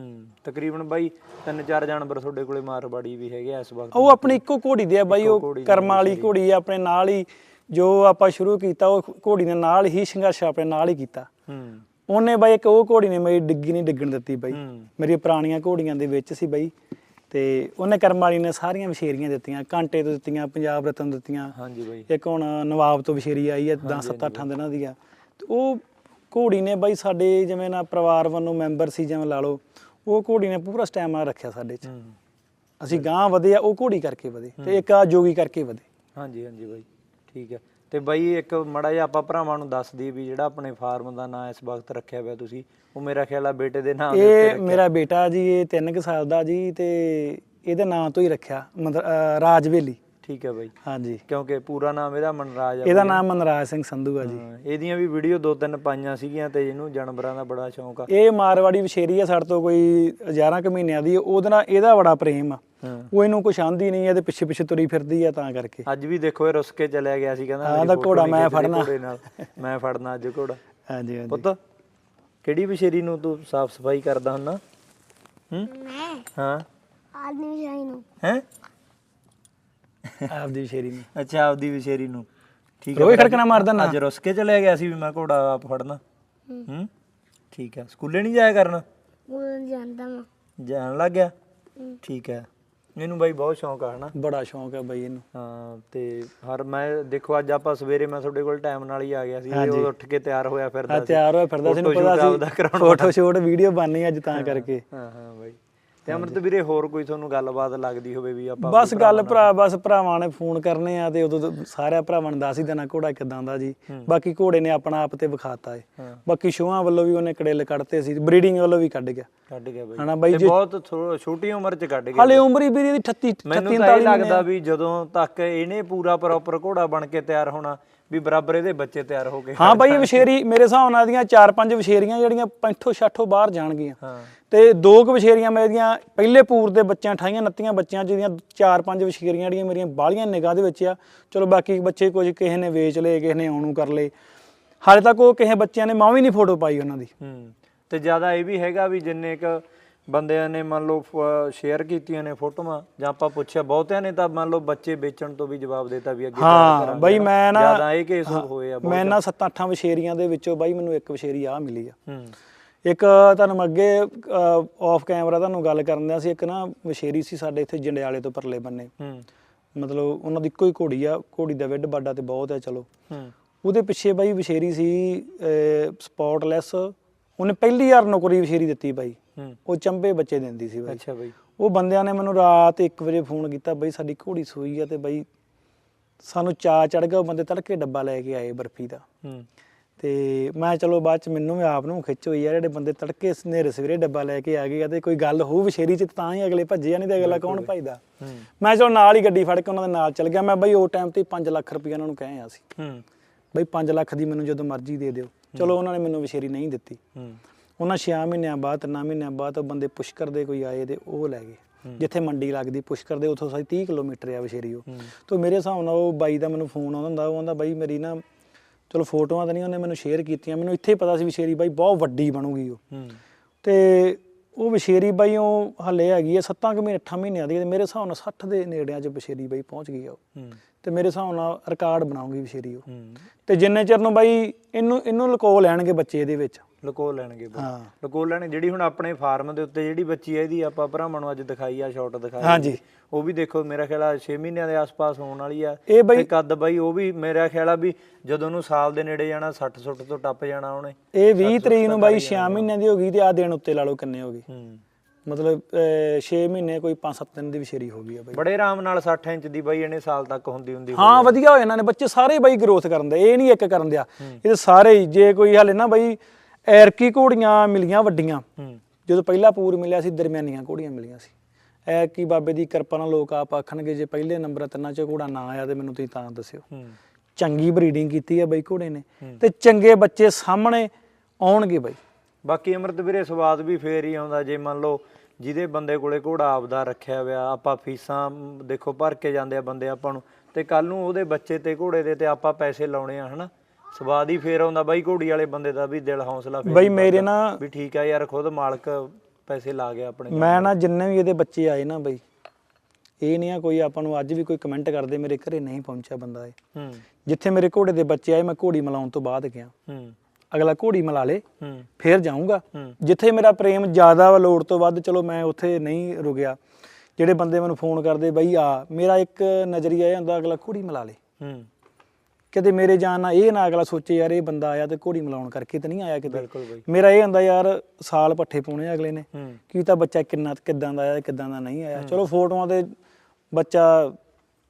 ਤਕਰੀਬਨ ਬਾਈ ਤਿੰਨ ਚਾਰ ਜਾਨਵਰ ਤੁਹਾਡੇ ਕੋਲੇ ਮਾਰਵਾੜੀ ਵੀ ਹੈਗੇ ਆ ਇਸ ਵਕਤ। ਉਹ ਆਪਣੀ ਇੱਕੋ ਘੋੜੀ ਦੇ ਆ ਬਾਈ ਉਹ ਕਰਮਾਂ ਵਾਲੀ ਘੋੜੀ ਆ ਆਪਣੇ ਨਾਲ ਹੀ ਜੋ ਆਪਾਂ ਸ਼ੁਰੂ ਕੀਤਾ ਉਹ ਘੋੜੀ ਦੇ ਨਾਲ ਹੀ ਸੰਘਰਸ਼ ਆਪਣੇ ਨਾਲ ਹੀ ਕੀਤਾ। ਹੂੰ। ਉਹਨੇ ਬਾਈ ਇੱਕ ਉਹ ਘੋੜੀ ਨੇ ਮੇਰੀ ਡਿੱਗੀ ਨਹੀਂ ਡਿੱਗਣ ਦਿੱਤੀ ਬਾਈ। ਹੂੰ। ਮੇਰੀਆਂ ਪੁਰਾਣੀਆਂ ਘੋੜੀਆਂ ਦੇ ਵਿੱਚ ਸੀ ਬਾਈ। ਤੇ ਉਹਨੇ ਕਰਮ ਵਾਲੀ ਨੇ ਸਾਰੀਆਂ ਵਿਸ਼ੇਰੀਆਂ ਦਿੱਤੀਆਂ ਕਾਂਟੇ ਤੋਂ ਦਿੱਤੀਆਂ ਪੰਜਾਬ ਰਤਨ ਦਿੱਤੀਆਂ। ਹਾਂਜੀ ਬਾਈ। ਇੱਕ ਹੁਣ ਨਵਾਬ ਤੋਂ ਵਿਸ਼ੇਰੀ ਆਈ ਹੈ 10 7 8 ਦਿਨਾਂ ਦੀ ਆ। ਉਹ ਘੋੜੀ ਨੇ ਬਾਈ ਸਾਡੇ ਜਿਵੇਂ ਨਾ ਪਰਿਵਾਰ ਵੱਲੋਂ ਮੈਂਬਰ ਸੀ ਜਿਵੇਂ ਲਾ ਲਓ ਉਹ ਘੋੜੀ ਨੇ ਪੂਰਾ ਸਟੈਮਿਨਾ ਰੱਖਿਆ ਸਾਡੇ 'ਚ। ਅਸੀਂ ਗਾਂ ਵਧੇ ਆ ਉਹ ਘੋੜੀ ਕਰਕੇ ਵਧੇ। ਤੇ ਇੱਕ ਆ ਜੋਗੀ ਕਰਕੇ ਵਧੇ। ਹਾਂਜੀ ਹਾਂਜੀ ਬਾਈ। ਠੀਕ ਹੈ ਤੇ ਬਾਈ ਇੱਕ ਮੜਾ ਜਿਹਾ ਆਪਾਂ ਭਰਾਵਾਂ ਨੂੰ ਦੱਸ ਦਈਏ ਵੀ ਜਿਹੜਾ ਆਪਣੇ ਫਾਰਮ ਦਾ ਨਾਂ ਇਸ ਵਕਤ ਰੱਖਿਆ ਹੋਇਆ ਤੁਸੀਂ ਉਹ ਮੇਰਾ ਖਿਆਲ ਆ ਬੇਟੇ ਦੇ ਨਾਮ ਇਹ ਮੇਰਾ ਬੇਟਾ ਜੀ ਇਹ 3 ਕੁ ਸਾਲ ਦਾ ਜੀ ਤੇ ਇਹਦੇ ਨਾਂ ਤੋਂ ਹੀ ਰੱਖਿਆ ਮਤਲਬ ਰਾਜਵੇਲੀ ਠੀਕ ਹੈ ਬਾਈ। ਹਾਂਜੀ। ਕਿਉਂਕਿ ਪੂਰਾ ਨਾਮ ਇਹਦਾ ਮਨਰਾਜ ਆ ਇਹਦਾ ਨਾਮ ਮਨਰਾਜ ਸਿੰਘ ਸੰਧੂ ਆ ਜੀ। ਇਹਦੀਆਂ ਵੀ ਵੀਡੀਓ ਦੋ ਤਿੰਨ ਪਾਈਆਂ ਸੀਗੀਆਂ ਤੇ ਇਹਨੂੰ ਜਾਨਵਰਾਂ ਦਾ ਬੜਾ ਸ਼ੌਂਕ ਆ। ਇਹ ਮਾਰਵਾੜੀ ਵਿਸ਼ੇਰੀ ਆ ਸਾਡੇ ਤੋਂ ਕੋਈ 11 ਕੁ ਮਹੀਨਿਆਂ ਦੀ ਉਹਦੇ ਨਾਲ ਇਹਦਾ ਬੜਾ ਪ੍ਰੇਮ ਆ। ਉਹ ਇਹਨੂੰ ਕੁਛ ਆਂਦੀ ਨਹੀਂ ਇਹਦੇ ਪਿੱਛੇ ਪਿੱਛੇ ਤੁਰੀ ਫਿਰਦੀ ਆ ਤਾਂ ਕਰਕੇ। ਅੱਜ ਵੀ ਦੇਖੋ ਇਹ ਰੁੱਸ ਕੇ ਚਲਿਆ ਗਿਆ ਸੀ ਕਹਿੰਦਾ ਹਾਂ, ਘੋੜਾ ਮੈਂ ਫੜਨਾ। ਮੈਂ ਫੜਨਾ ਅੱਜ ਘੋੜਾ। ਹਾਂਜੀ ਹਾਂਜੀ। ਪੁੱਤ ਕਿਹੜੀ ਵਿਸ਼ੇਰੀ ਨੂੰ ਤੂੰ ਸਾਫ਼ ਸਫ਼ਾਈ ਕਰਦਾ ਹੁੰਨਾ ਹੂੰ? ਮੈਂ। ਹਾਂ। ਆਦਮੀ ਸ਼ਾਹੀ ਨੂੰ। ਹੈ? ਆਪਦੀ ਵਿਸ਼ੇਰੀ ਨੂੰ। ਅੱਛਾ ਆਪਦੀ ਵਿਸ਼ੇਰੀ ਨੂੰ। ਠੀਕ ਹੈ ਫਿਰ ਖੜਕਣਾ ਮਾਰਦਾ ਨਾ। ਅੱਜ ਰੁੱਸ ਕੇ ਚਲਿਆ ਗਿਆ ਸੀ ਵੀ ਮੈਂ ਘੋੜਾ ਆਪ ਫੜਨਾ। ਹੂੰ? ਠੀਕ ਹੈ। ਸਕੂਲੇ ਨਹੀਂ ਜਾਇਆ ਕਰਨਾ? ਉਹ ਜਾਂਦਾ ਮੈਂ ਜਾਣ ਲੱਗ ਗਿਆ? ਠੀਕ ਹੈ। ਇਹਨੂੰ ਬਾਈ ਬਹੁਤ ਸ਼ੌਂਕ ਆ ਹਨਾ? ਬੜਾ ਸ਼ੌਂਕ ਹੈ ਬਈ ਇਹਨੂੰ। ਹਾਂ ਤੇ ਹਰ ਮੈਂ ਦੇਖੋ ਅੱਜ ਆਪਾਂ ਸਵੇਰੇ ਮੈਂ ਤੁਹਾਡੇ ਕੋਲ ਟਾਈਮ ਨਾਲ ਹੀ ਆ ਗਿਆ ਸੀ। ਉਹ ਉੱਠ ਕੇ ਤਿਆਰ ਹੋਇਆ ਫਿਰਦਾ ਆ ਤਿਆਰ ਹੋਇਆ ਫਿਰਦਾ ਸੀ ਨੂੰ ਪਤਾ ਸੀ। ਫੋਟੋ ਸ਼ੂਟ ਵੀਡੀਓ ਬਣਨੀ ਅੱਜ ਤਾਂ ਕਰਕੇ। ਹਾਂ ਹਾਂ। ਤੇ ਅਮਰਤ ਵੀਰੇ ਹੋਰ ਕੋਈ ਤੁਹਾਨੂੰ ਗੱਲਬਾਤ ਲੱਗਦੀ ਹੋਵੇ ਵੀ ਆਪਾਂ ਬਸ ਗੱਲ ਭਰਾ ਬਸ ਭਰਾਵਾਂ ਨੇ ਫੋਨ ਕਰਨੇ ਆ ਤੇ ਉਦੋਂ ਸਾਰਿਆਂ ਭਰਾਵਾਂ ਨੇ ਦੱਸ ਹੀ ਦੇਣਾ ਘੋੜਾ ਕਿਦਾਂ ਦਾ ਜੀ। ਬਾਕੀ ਘੋੜੇ ਨੇ ਆਪਣਾ ਆਪ ਤੇ ਵਿਖਾਤਾ ਏ। ਬਾਕੀ ਸ਼ੋਆਂ ਵੱਲੋਂ ਵੀ ਉਹਨੇ ਕੜੇਲ ਕੱਢਤੇ ਸੀ ਬਰੀਡਿੰਗ ਵੱਲੋਂ ਵੀ ਕੱਢ ਗਿਆ। ਕੱਢ ਗਿਆ ਬਾਈ। ਹਨਾ ਬਾਈ ਜੇ ਬਹੁਤ ਛੋਟੀ ਉਮਰ ਚ ਕੱਢ ਗਿਆ ਹਾਲੇ ਉਮਰ ਹੀ ਵੀਰੇ ਦੀ 38 ਮੈਨੂੰ 38 ਤਾਂ ਇਹ 39 ਲੱਗਦਾ ਵੀ ਜਦੋਂ ਤੱਕ ਇਹਨੇ ਪੂਰਾ ਪ੍ਰੋਪਰ ਘੋੜਾ ਬਣ ਕੇ ਤਿਆਰ ਹੋਣਾ ਵੀ ਬਰਾਬਰ ਇਹਦੇ ਬੱਚੇ ਤਿਆਰ ਹੋ ਕੇ ਹਾਂ ਬਾਈ ਵਿਸ਼ੇਰੀ ਮੇਰੇ ਹਿਸਾਬ ਨਾਲ ਦੀਆਂ ਚਾਰ ਪੰਜ ਵਿਸ਼ੇਰੀਆਂ ਜਿਹੜੀਆਂ ਪੈਂਠੋ ਛਾਠੋ ਬਾਹਰ ਜਾਣਗੀਆਂ। ਤੇ ਦੋ ਕੁ ਵਿਸ਼ੇਰੀਆਂ ਮੇਰੀਆਂ ਪਹਿਲੇ ਪੂਰ ਦੇ ਬੱਚਿਆਂ 28 29 ਬੱਚਿਆਂ ਜਿਹਦੀਆਂ ਚਾਰ ਪੰਜ ਵਿਸ਼ੇਰੀਆਂ ਜਿਹੜੀਆਂ ਮੇਰੀਆਂ ਬਾਹਲੀਆਂ ਨਿਗਾਹ ਦੇ ਵਿੱਚ ਆ। ਚਲੋ ਬਾਕੀ ਬੱਚੇ ਕੁਝ ਕਿਸੇ ਨੇ ਵੇਚ ਲਏ ਕਿਸੇ ਨੇ ਆਉਣੂ ਕਰ ਲਏ। ਹਾਲੇ ਤੱਕ ਉਹ ਕਿਸੇ ਬੱਚਿਆਂ ਨੇ ਮਾਂ ਵੀ ਨਹੀਂ ਫੋਟੋ ਪਾਈ ਉਹਨਾਂ ਦੀ। ਹੂੰ ਤੇ ਜ਼ਿਆਦਾ ਇਹ ਵੀ ਹੈਗਾ ਵੀ ਜਿੰਨੇ ਕ ਬੰਦਿਆਂ ਨੇ ਮੰਨ ਲਓ ਸ਼ੇਅਰ ਕੀਤੀਆਂ ਨੇ ਫੋਟੋਆਂ ਜਾਂ ਆਪਾਂ ਪੁੱਛਿਆ ਬਹੁਤਿਆਂ ਨੇ ਤਾਂ ਮੰਨ ਲਓ ਬੱਚੇ ਵੇਚਣ ਤੋਂ ਵੀ ਜਵਾਬ ਦਿੱਤਾ ਵੀ ਅੱਗੇ ਹਾਂ ਬਈ ਮੈਂ ਨਾ ਜ਼ਿਆਦਾ ਇਹ ਕੇਸ ਹੋਏ ਆ। ਮੈਂ ਨਾ ਸੱਤਾਂ ਅੱਠਾਂ ਵਿਸ਼ੇਰੀਆਂ ਦੇ ਵਿੱਚੋਂ ਬਾਈ ਮੈਨੂੰ ਇੱਕ ਵਿਸ਼ੇਰੀ ਆ ਮਿਲੀ ਆ। ਹੂੰ। ਇੱਕ ਤੁਹਾਨੂੰ ਮੈਂ ਅੱਗੇ ਆਫ ਕੈਮਰਾ ਤੁਹਾਨੂੰ ਗੱਲ ਕਰਨ ਦਿਆ ਸੀ ਇੱਕ ਨਾ ਵਿਸ਼ੇਰੀ ਸੀ ਸਾਡੇ ਇੱਥੇ ਜੰਡਿਆਲੇ ਤੋਂ ਪਰਲੇ ਬੰਨੇ। ਹੂੰ। ਮਤਲਬ ਉਹਨਾਂ ਦੀ ਇੱਕੋ ਹੀ ਘੋੜੀ ਆ ਘੋੜੀ ਦਾ ਵਿੱਡ ਬਾਡਾ ਤੇ ਬਹੁਤ ਹੈ ਚਲੋ। ਹੂੰ। ਉਹਦੇ ਪਿੱਛੇ ਬਾਈ ਵਿਸ਼ੇਰੀ ਸੀ ਸਪੌਟਲੈਸ ਉਹਨੇ ਪਹਿਲੀ ਵਾਰ ਨੌਕਰੀ ਵਿਸ਼ੇਰੀ ਦਿੱਤੀ ਬਾਈ। ਉਹ ਚੰਬੇ ਬੱਚੇ ਦਿੰਦੀ ਸੀ ਬਾਈ। ਅੱਛਾ ਬਈ। ਉਹ ਬੰਦਿਆਂ ਨੇ ਮੈਨੂੰ ਰਾਤ 1 ਵਜੇ ਫੋਨ ਕੀਤਾ ਬਾਈ ਸਾਡੀ ਘੋੜੀ ਸੂਈ ਆ ਤੇ ਬਾਈ ਸਾਨੂੰ ਚਾ ਚੜ ਗਿਆ ਉਹ ਬੰਦੇ ਤੜਕੇ ਡੱਬਾ ਲੈ ਕੇ ਆਏ ਬਰਫੀ ਦਾ। ਹੂੰ। ਤੇ ਮੈਂ ਚਲੋ ਬਾਅਦ ਚ ਮੈਨੂੰ ਵੀ ਆਪ ਨੂੰ ਖਿੱਚ ਹੋਈ ਯਾਰ ਜਿਹੜੇ ਬੰਦੇ ਤੜਕੇ ਸਨੇਰੇ ਸਵੇਰੇ ਡੱਬਾ ਲੈ ਕੇ ਆ ਗਏ ਆ ਤੇ ਕੋਈ ਗੱਲ ਹੋਊ ਵਿਸ਼ੇਰੀ ਚ ਤਾਂ ਹੀ ਅਗਲੇ ਭੱਜੇ ਆ ਨਹੀਂ ਤੇ ਅਗਲਾ ਕੌਣ ਭੱਜਦਾ? ਮੈਂ ਚਲੋ ਨਾਲ ਹੀ ਗੱਡੀ ਫੜ ਕੇ ਉਹਨਾਂ ਦੇ ਨਾਲ ਚੱਲ ਗਿਆ। ਮੈਂ ਬਾਈ ਉਹ ਟਾਈਮ ਤੇ 5 ਲੱਖ ਰੁਪਏ ਉਹਨਾਂ ਨੂੰ ਕਹੇ ਆ ਸੀ ਹੂੰ। ਬਈ 5 ਲੱਖ ਦੀ ਮੈਨੂੰ ਜਦੋਂ ਮਰਜ਼ੀ ਦੇ ਦਿਓ। ਚਲੋ ਉਹਨਾਂ ਨੇ ਮੈਨੂੰ ਵਿਸ਼ੇਰੀ ਨਹੀਂ ਦਿੱਤੀ। ਹੂੰ। ਉਹਨਾਂ 6 ਮਹੀਨਿਆਂ ਬਾਅਦ 3 ਮਹੀਨਿਆਂ ਬਾਅਦ ਉਹ ਬੰਦੇ ਪੁਸ਼ਕਰ ਦੇ ਕੋਈ ਆਏ ਤੇ ਉਹ ਲੈ ਗਏ। ਜਿੱਥੇ ਮੰਡੀ ਲੱਗਦੀ ਪੁਸ਼ਕਰ ਦੇ ਉੱਥੋਂ ਸਾਈ 30 ਕਿਲੋਮੀਟਰ ਆ ਵਿਸ਼ੇਰੀ ਉਹ। ਤੋਂ ਮੇਰੇ ਹਿਸਾਬ ਨਾਲ ਉਹ ਬਾਈ ਦਾ ਮੈਨੂੰ ਫੋਨ ਆਉਂਦਾ ਹੁੰਦਾ ਉਹ ਕਹਿੰਦਾ ਬਾਈ ਮੇਰੀ ਨਾ ਚਲੋ ਫੋਟੋਆਂ ਤਾਂ ਨਹੀਂ ਉਹਨੇ ਮੈਨੂੰ ਸ਼ੇਅਰ ਕੀਤੀਆਂ ਮੈਨੂੰ ਇੱਥੇ ਹੀ ਪਤਾ ਸੀ ਵਿਸ਼ੇਰੀ ਬਾਈ ਬਹੁਤ ਵੱਡੀ ਬਣੂਗੀ ਉਹ। ਹੂੰ। ਤੇ ਉਹ ਵਿਸ਼ੇਰੀ ਬਾਈ ਉਹ ਹੱਲੇ ਹੈਗੀ ਆ 7 ਕੁ ਮਹੀਨੇ 8 ਮਹੀਨਿਆਂ ਦੀ ਤੇ ਮੇਰੇ ਹਿਸਾਬ ਨਾਲ 60 ਦੇ ਨੇੜਿਆਂ 'ਚ ਵਿਸ਼ੇਰੀ ਬਾਈ ਪਹੁੰਚ ਗਈ ਆ ਉਹ। ਹੂੰ। ਤੇ ਮੇਰੇ ਹਿਸਾਬ ਨਾਲ ਰਿਕਾਰਡ ਬਣਾਉਂਗੀ ਵਿਸ਼ੇਰੀ ਉਹ। ਹੂੰ। ਤੇ ਜਿੰਨੇ ਚਿਰ ਨੂੰ ਬਾਈ ਇਹਨੂੰ ਇਹਨੂੰ ਲੁਕੋ ਲੈਣਗੇ ਬੱਚੇ ਇਹਦੇ ਵਿੱਚ। ਲਕੋ ਲੈਣਗੇ ਬਈ। ਹਾਂ। ਲਕੋ ਲੈਣ ਜਿਹੜੀ ਹੁਣ ਆਪਣੇ ਫਾਰਮ ਦੇ ਉੱਤੇ ਜਿਹੜੀ ਬੱਚੀ ਹੈ ਇਹਦੀ ਆਪਾਂ ਭਰਾਵਾਂ ਨੂੰ ਅੱਜ ਦਿਖਾਈ ਆ ਸ਼ਾਟ ਦਿਖਾਈ ਹਾਂਜੀ। ਉਹ ਵੀ ਦੇਖੋ ਮੇਰਾ ਖਿਆਲ ਆ 6 ਮਹੀਨਿਆਂ ਦੇ ਆਸ-ਪਾਸ ਹੋਣ ਵਾਲੀ ਆ। ਇਹ ਬਈ ਤੇ ਕੱਦ ਬਾਈ ਉਹ ਵੀ ਮੇਰਾ ਖਿਆਲ ਆ ਵੀ ਜਦੋਂ ਨੂੰ ਸਾਲ ਦੇ ਨੇੜੇ ਜਾਣਾ 60 ਸੁੱਟ ਤੋਂ ਟੱਪ ਜਾਣਾ ਉਹਨੇ। ਇਹ 20 ਤਰੀਕ ਨੂੰ ਬਾਈ 6 ਮਹੀਨਿਆਂ ਦੀ ਹੋ ਗਈ ਤੇ ਆ ਦਿਨ ਉੱਤੇ ਲਾ ਲਓ ਕਿੰਨੇ ਹੋ ਗਏ। ਹੂੰ। ਮਤਲਬ 6 ਮਹੀਨੇ ਕੋਈ 5-7 ਦਿਨ ਦੀ ਵਿਸ਼ੇਰੀ ਹੋ ਗਈ ਆ ਬਾਈ। ਬੜੇ ਆਰਾਮ ਨਾਲ 60 ਇੰਚ ਦੀ ਬਾਈ ਇਹਨੇ ਸਾਲ ਤੱਕ ਹੁੰਦੀ ਹੁੰਦੀ ਹਾਂ ਵਧੀਆ ਹੋਏ ਇਹਨਾਂ ਨੇ ਬੱਚੇ ਸਾਰੇ ਬਾਈ ਗਰੋਥ ਕਰਨ ਦੇ ਇਹ ਨਹੀਂ ਇੱਕ ਕਰਨ ਦਿਆ। ਇਹ ਸਾਰੇ ਹੀ ਜੇ ਕੋਈ ਹਾਲੇ ਨਾ ਬਾਈ ਐਰਕੀ ਘੋੜੀਆਂ ਮਿਲੀਆਂ ਵੱਡੀਆਂ। ਜਦੋਂ ਪਹਿਲਾ ਪੂਰ ਮਿਲਿਆ ਸੀ ਦਰਮਿਆਨੀਆਂ ਘੋੜੀਆਂ ਮਿਲੀਆਂ ਸੀ। ਐ ਕੀ ਬਾਬੇ ਦੀ ਕਿਰਪਾ ਨਾਲ ਲੋਕ ਆਪ ਆਖਣਗੇ ਜੇ ਪਹਿਲੇ ਨੰਬਰ ਤਿੰਨਾਂ ਚ ਘੋੜਾ ਨਾ ਆਇਆ ਤੇ ਮੈਨੂੰ ਤੁਸੀਂ ਤਾਂ ਦੱਸਿਓ। ਚੰਗੀ ਬਰੀਡਿੰਗ ਕੀਤੀ ਹੈ ਬਾਈ ਘੋੜੇ ਨੇ। ਤੇ ਚੰਗੇ ਬੱਚੇ ਸਾਹਮਣੇ ਆਉਣਗੇ ਬਾਈ। ਬਾਕੀ ਅਮਰਤ ਵੀਰੇ ਸਵਾਦ ਵੀ ਫੇਰ ਹੀ ਆਉਂਦਾ। ਜੇ ਮੰਨ ਲਓ ਜਿਹਦੇ ਬੰਦੇ ਕੋਲੇ ਘੋੜਾ ਆਪਦਾ ਰੱਖਿਆ ਹੋਇਆ ਆਪਾਂ ਫੀਸਾਂ ਦੇਖੋ ਭਰ ਕੇ ਜਾਂਦੇ ਆ ਬੰਦੇ ਆਪਾਂ ਨੂੰ। ਤੇ ਕੱਲ ਨੂੰ ਉਹਦੇ ਬੱਚੇ ਤੇ ਘੋੜੇ ਦੇ ਤੇ ਆਪਾਂ ਪੈਸੇ ਲਾਉਣੇ ਆ ਹਨਾ? ਸਵਾਦ ਹੀ ਫੇਰ ਆਉਂਦਾ ਬਾਈ ਘੋੜੀ ਵਾਲੇ ਬੰਦੇ ਦਾ ਵੀ ਦਿਲ ਹੌਸਲਾ ਫੇਰ ਬਾਈ ਮੇਰੇ। ਨਾ ਵੀ ਠੀਕ ਆ ਯਾਰ ਖੁਦ ਮਾਲਕ ਪੈਸੇ ਲਾ ਗਿਆ ਆਪਣੇ ਮੈਂ ਨਾ ਜਿੰਨੇ ਵੀ ਇਹਦੇ ਬੱਚੇ ਆਏ ਨਾ ਬਾਈ ਇਹ ਨਹੀਂ ਆ ਕੋਈ ਆਪਾਂ ਨੂੰ ਅੱਜ ਵੀ ਕੋਈ ਕਮੈਂਟ ਕਰਦੇ ਮੇਰੇ ਘਰੇ ਨਹੀਂ ਪਹੁੰਚਿਆ ਬੰਦਾ ਇਹ। ਹੂੰ। ਜਿੱਥੇ ਮੇਰੇ ਘੋੜੇ ਦੇ ਬੱਚੇ ਆਏ ਮੈਂ ਘੋੜੀ ਮਿਲਾਉਣ ਤੋਂ ਬਾਅਦ ਗਿਆ। ਹੂੰ। ਅਗਲਾ ਘੋੜੀ ਮਿਲਾ ਲੇ ਹੂੰ। ਫੇਰ ਜਾਊਂਗਾ। ਜਿੱਥੇ ਮੇਰਾ ਪ੍ਰੇਮ ਜ਼ਿਆਦਾ ਵਾ ਲੋੜ ਤੋਂ ਵੱਧ ਚਲੋ ਮੈਂ ਉੱਥੇ ਨਹੀਂ ਰੁਕਿਆ। ਜਿਹੜੇ ਬੰਦੇ ਮੈਨੂੰ ਫੋਨ ਕਰਦੇ ਬਈ ਆ ਮੇਰਾ ਇੱਕ ਨਜ਼ਰੀਆ ਇਹ ਹੁੰਦਾ ਅਗਲਾ ਘੋੜੀ ਮਿਲਾ ਲੇ। ਹੂੰ। ਕਿਤੇ ਮੇਰੇ ਜਾਣ ਨਾਲ ਇਹ ਨਾ ਅਗਲਾ ਸੋਚੇ ਯਾਰ ਇਹ ਬੰਦਾ ਆਇਆ ਤੇ ਘੋੜੀ ਮਿਲਾਉਣ ਕਰਕੇ ਤੇ ਨਹੀਂ ਆਇਆ ਕਿਤੇ। ਬਿਲਕੁਲ ਬਾਈ। ਮੇਰਾ ਇਹ ਹੁੰਦਾ ਯਾਰ ਸਾਲ ਪੱਠੇ ਪਾਉਣੇ ਅਗਲੇ ਨੇ। ਹੂੰ। ਕੀ ਤਾਂ ਬੱਚਾ ਕਿੰਨਾ ਕਿੱਦਾਂ ਦਾ ਆਇਆ ਕਿੱਦਾਂ ਦਾ ਨਹੀਂ ਆਇਆ। ਚਲੋ ਫੋਟੋਆਂ ਤੇ ਬੱਚਾ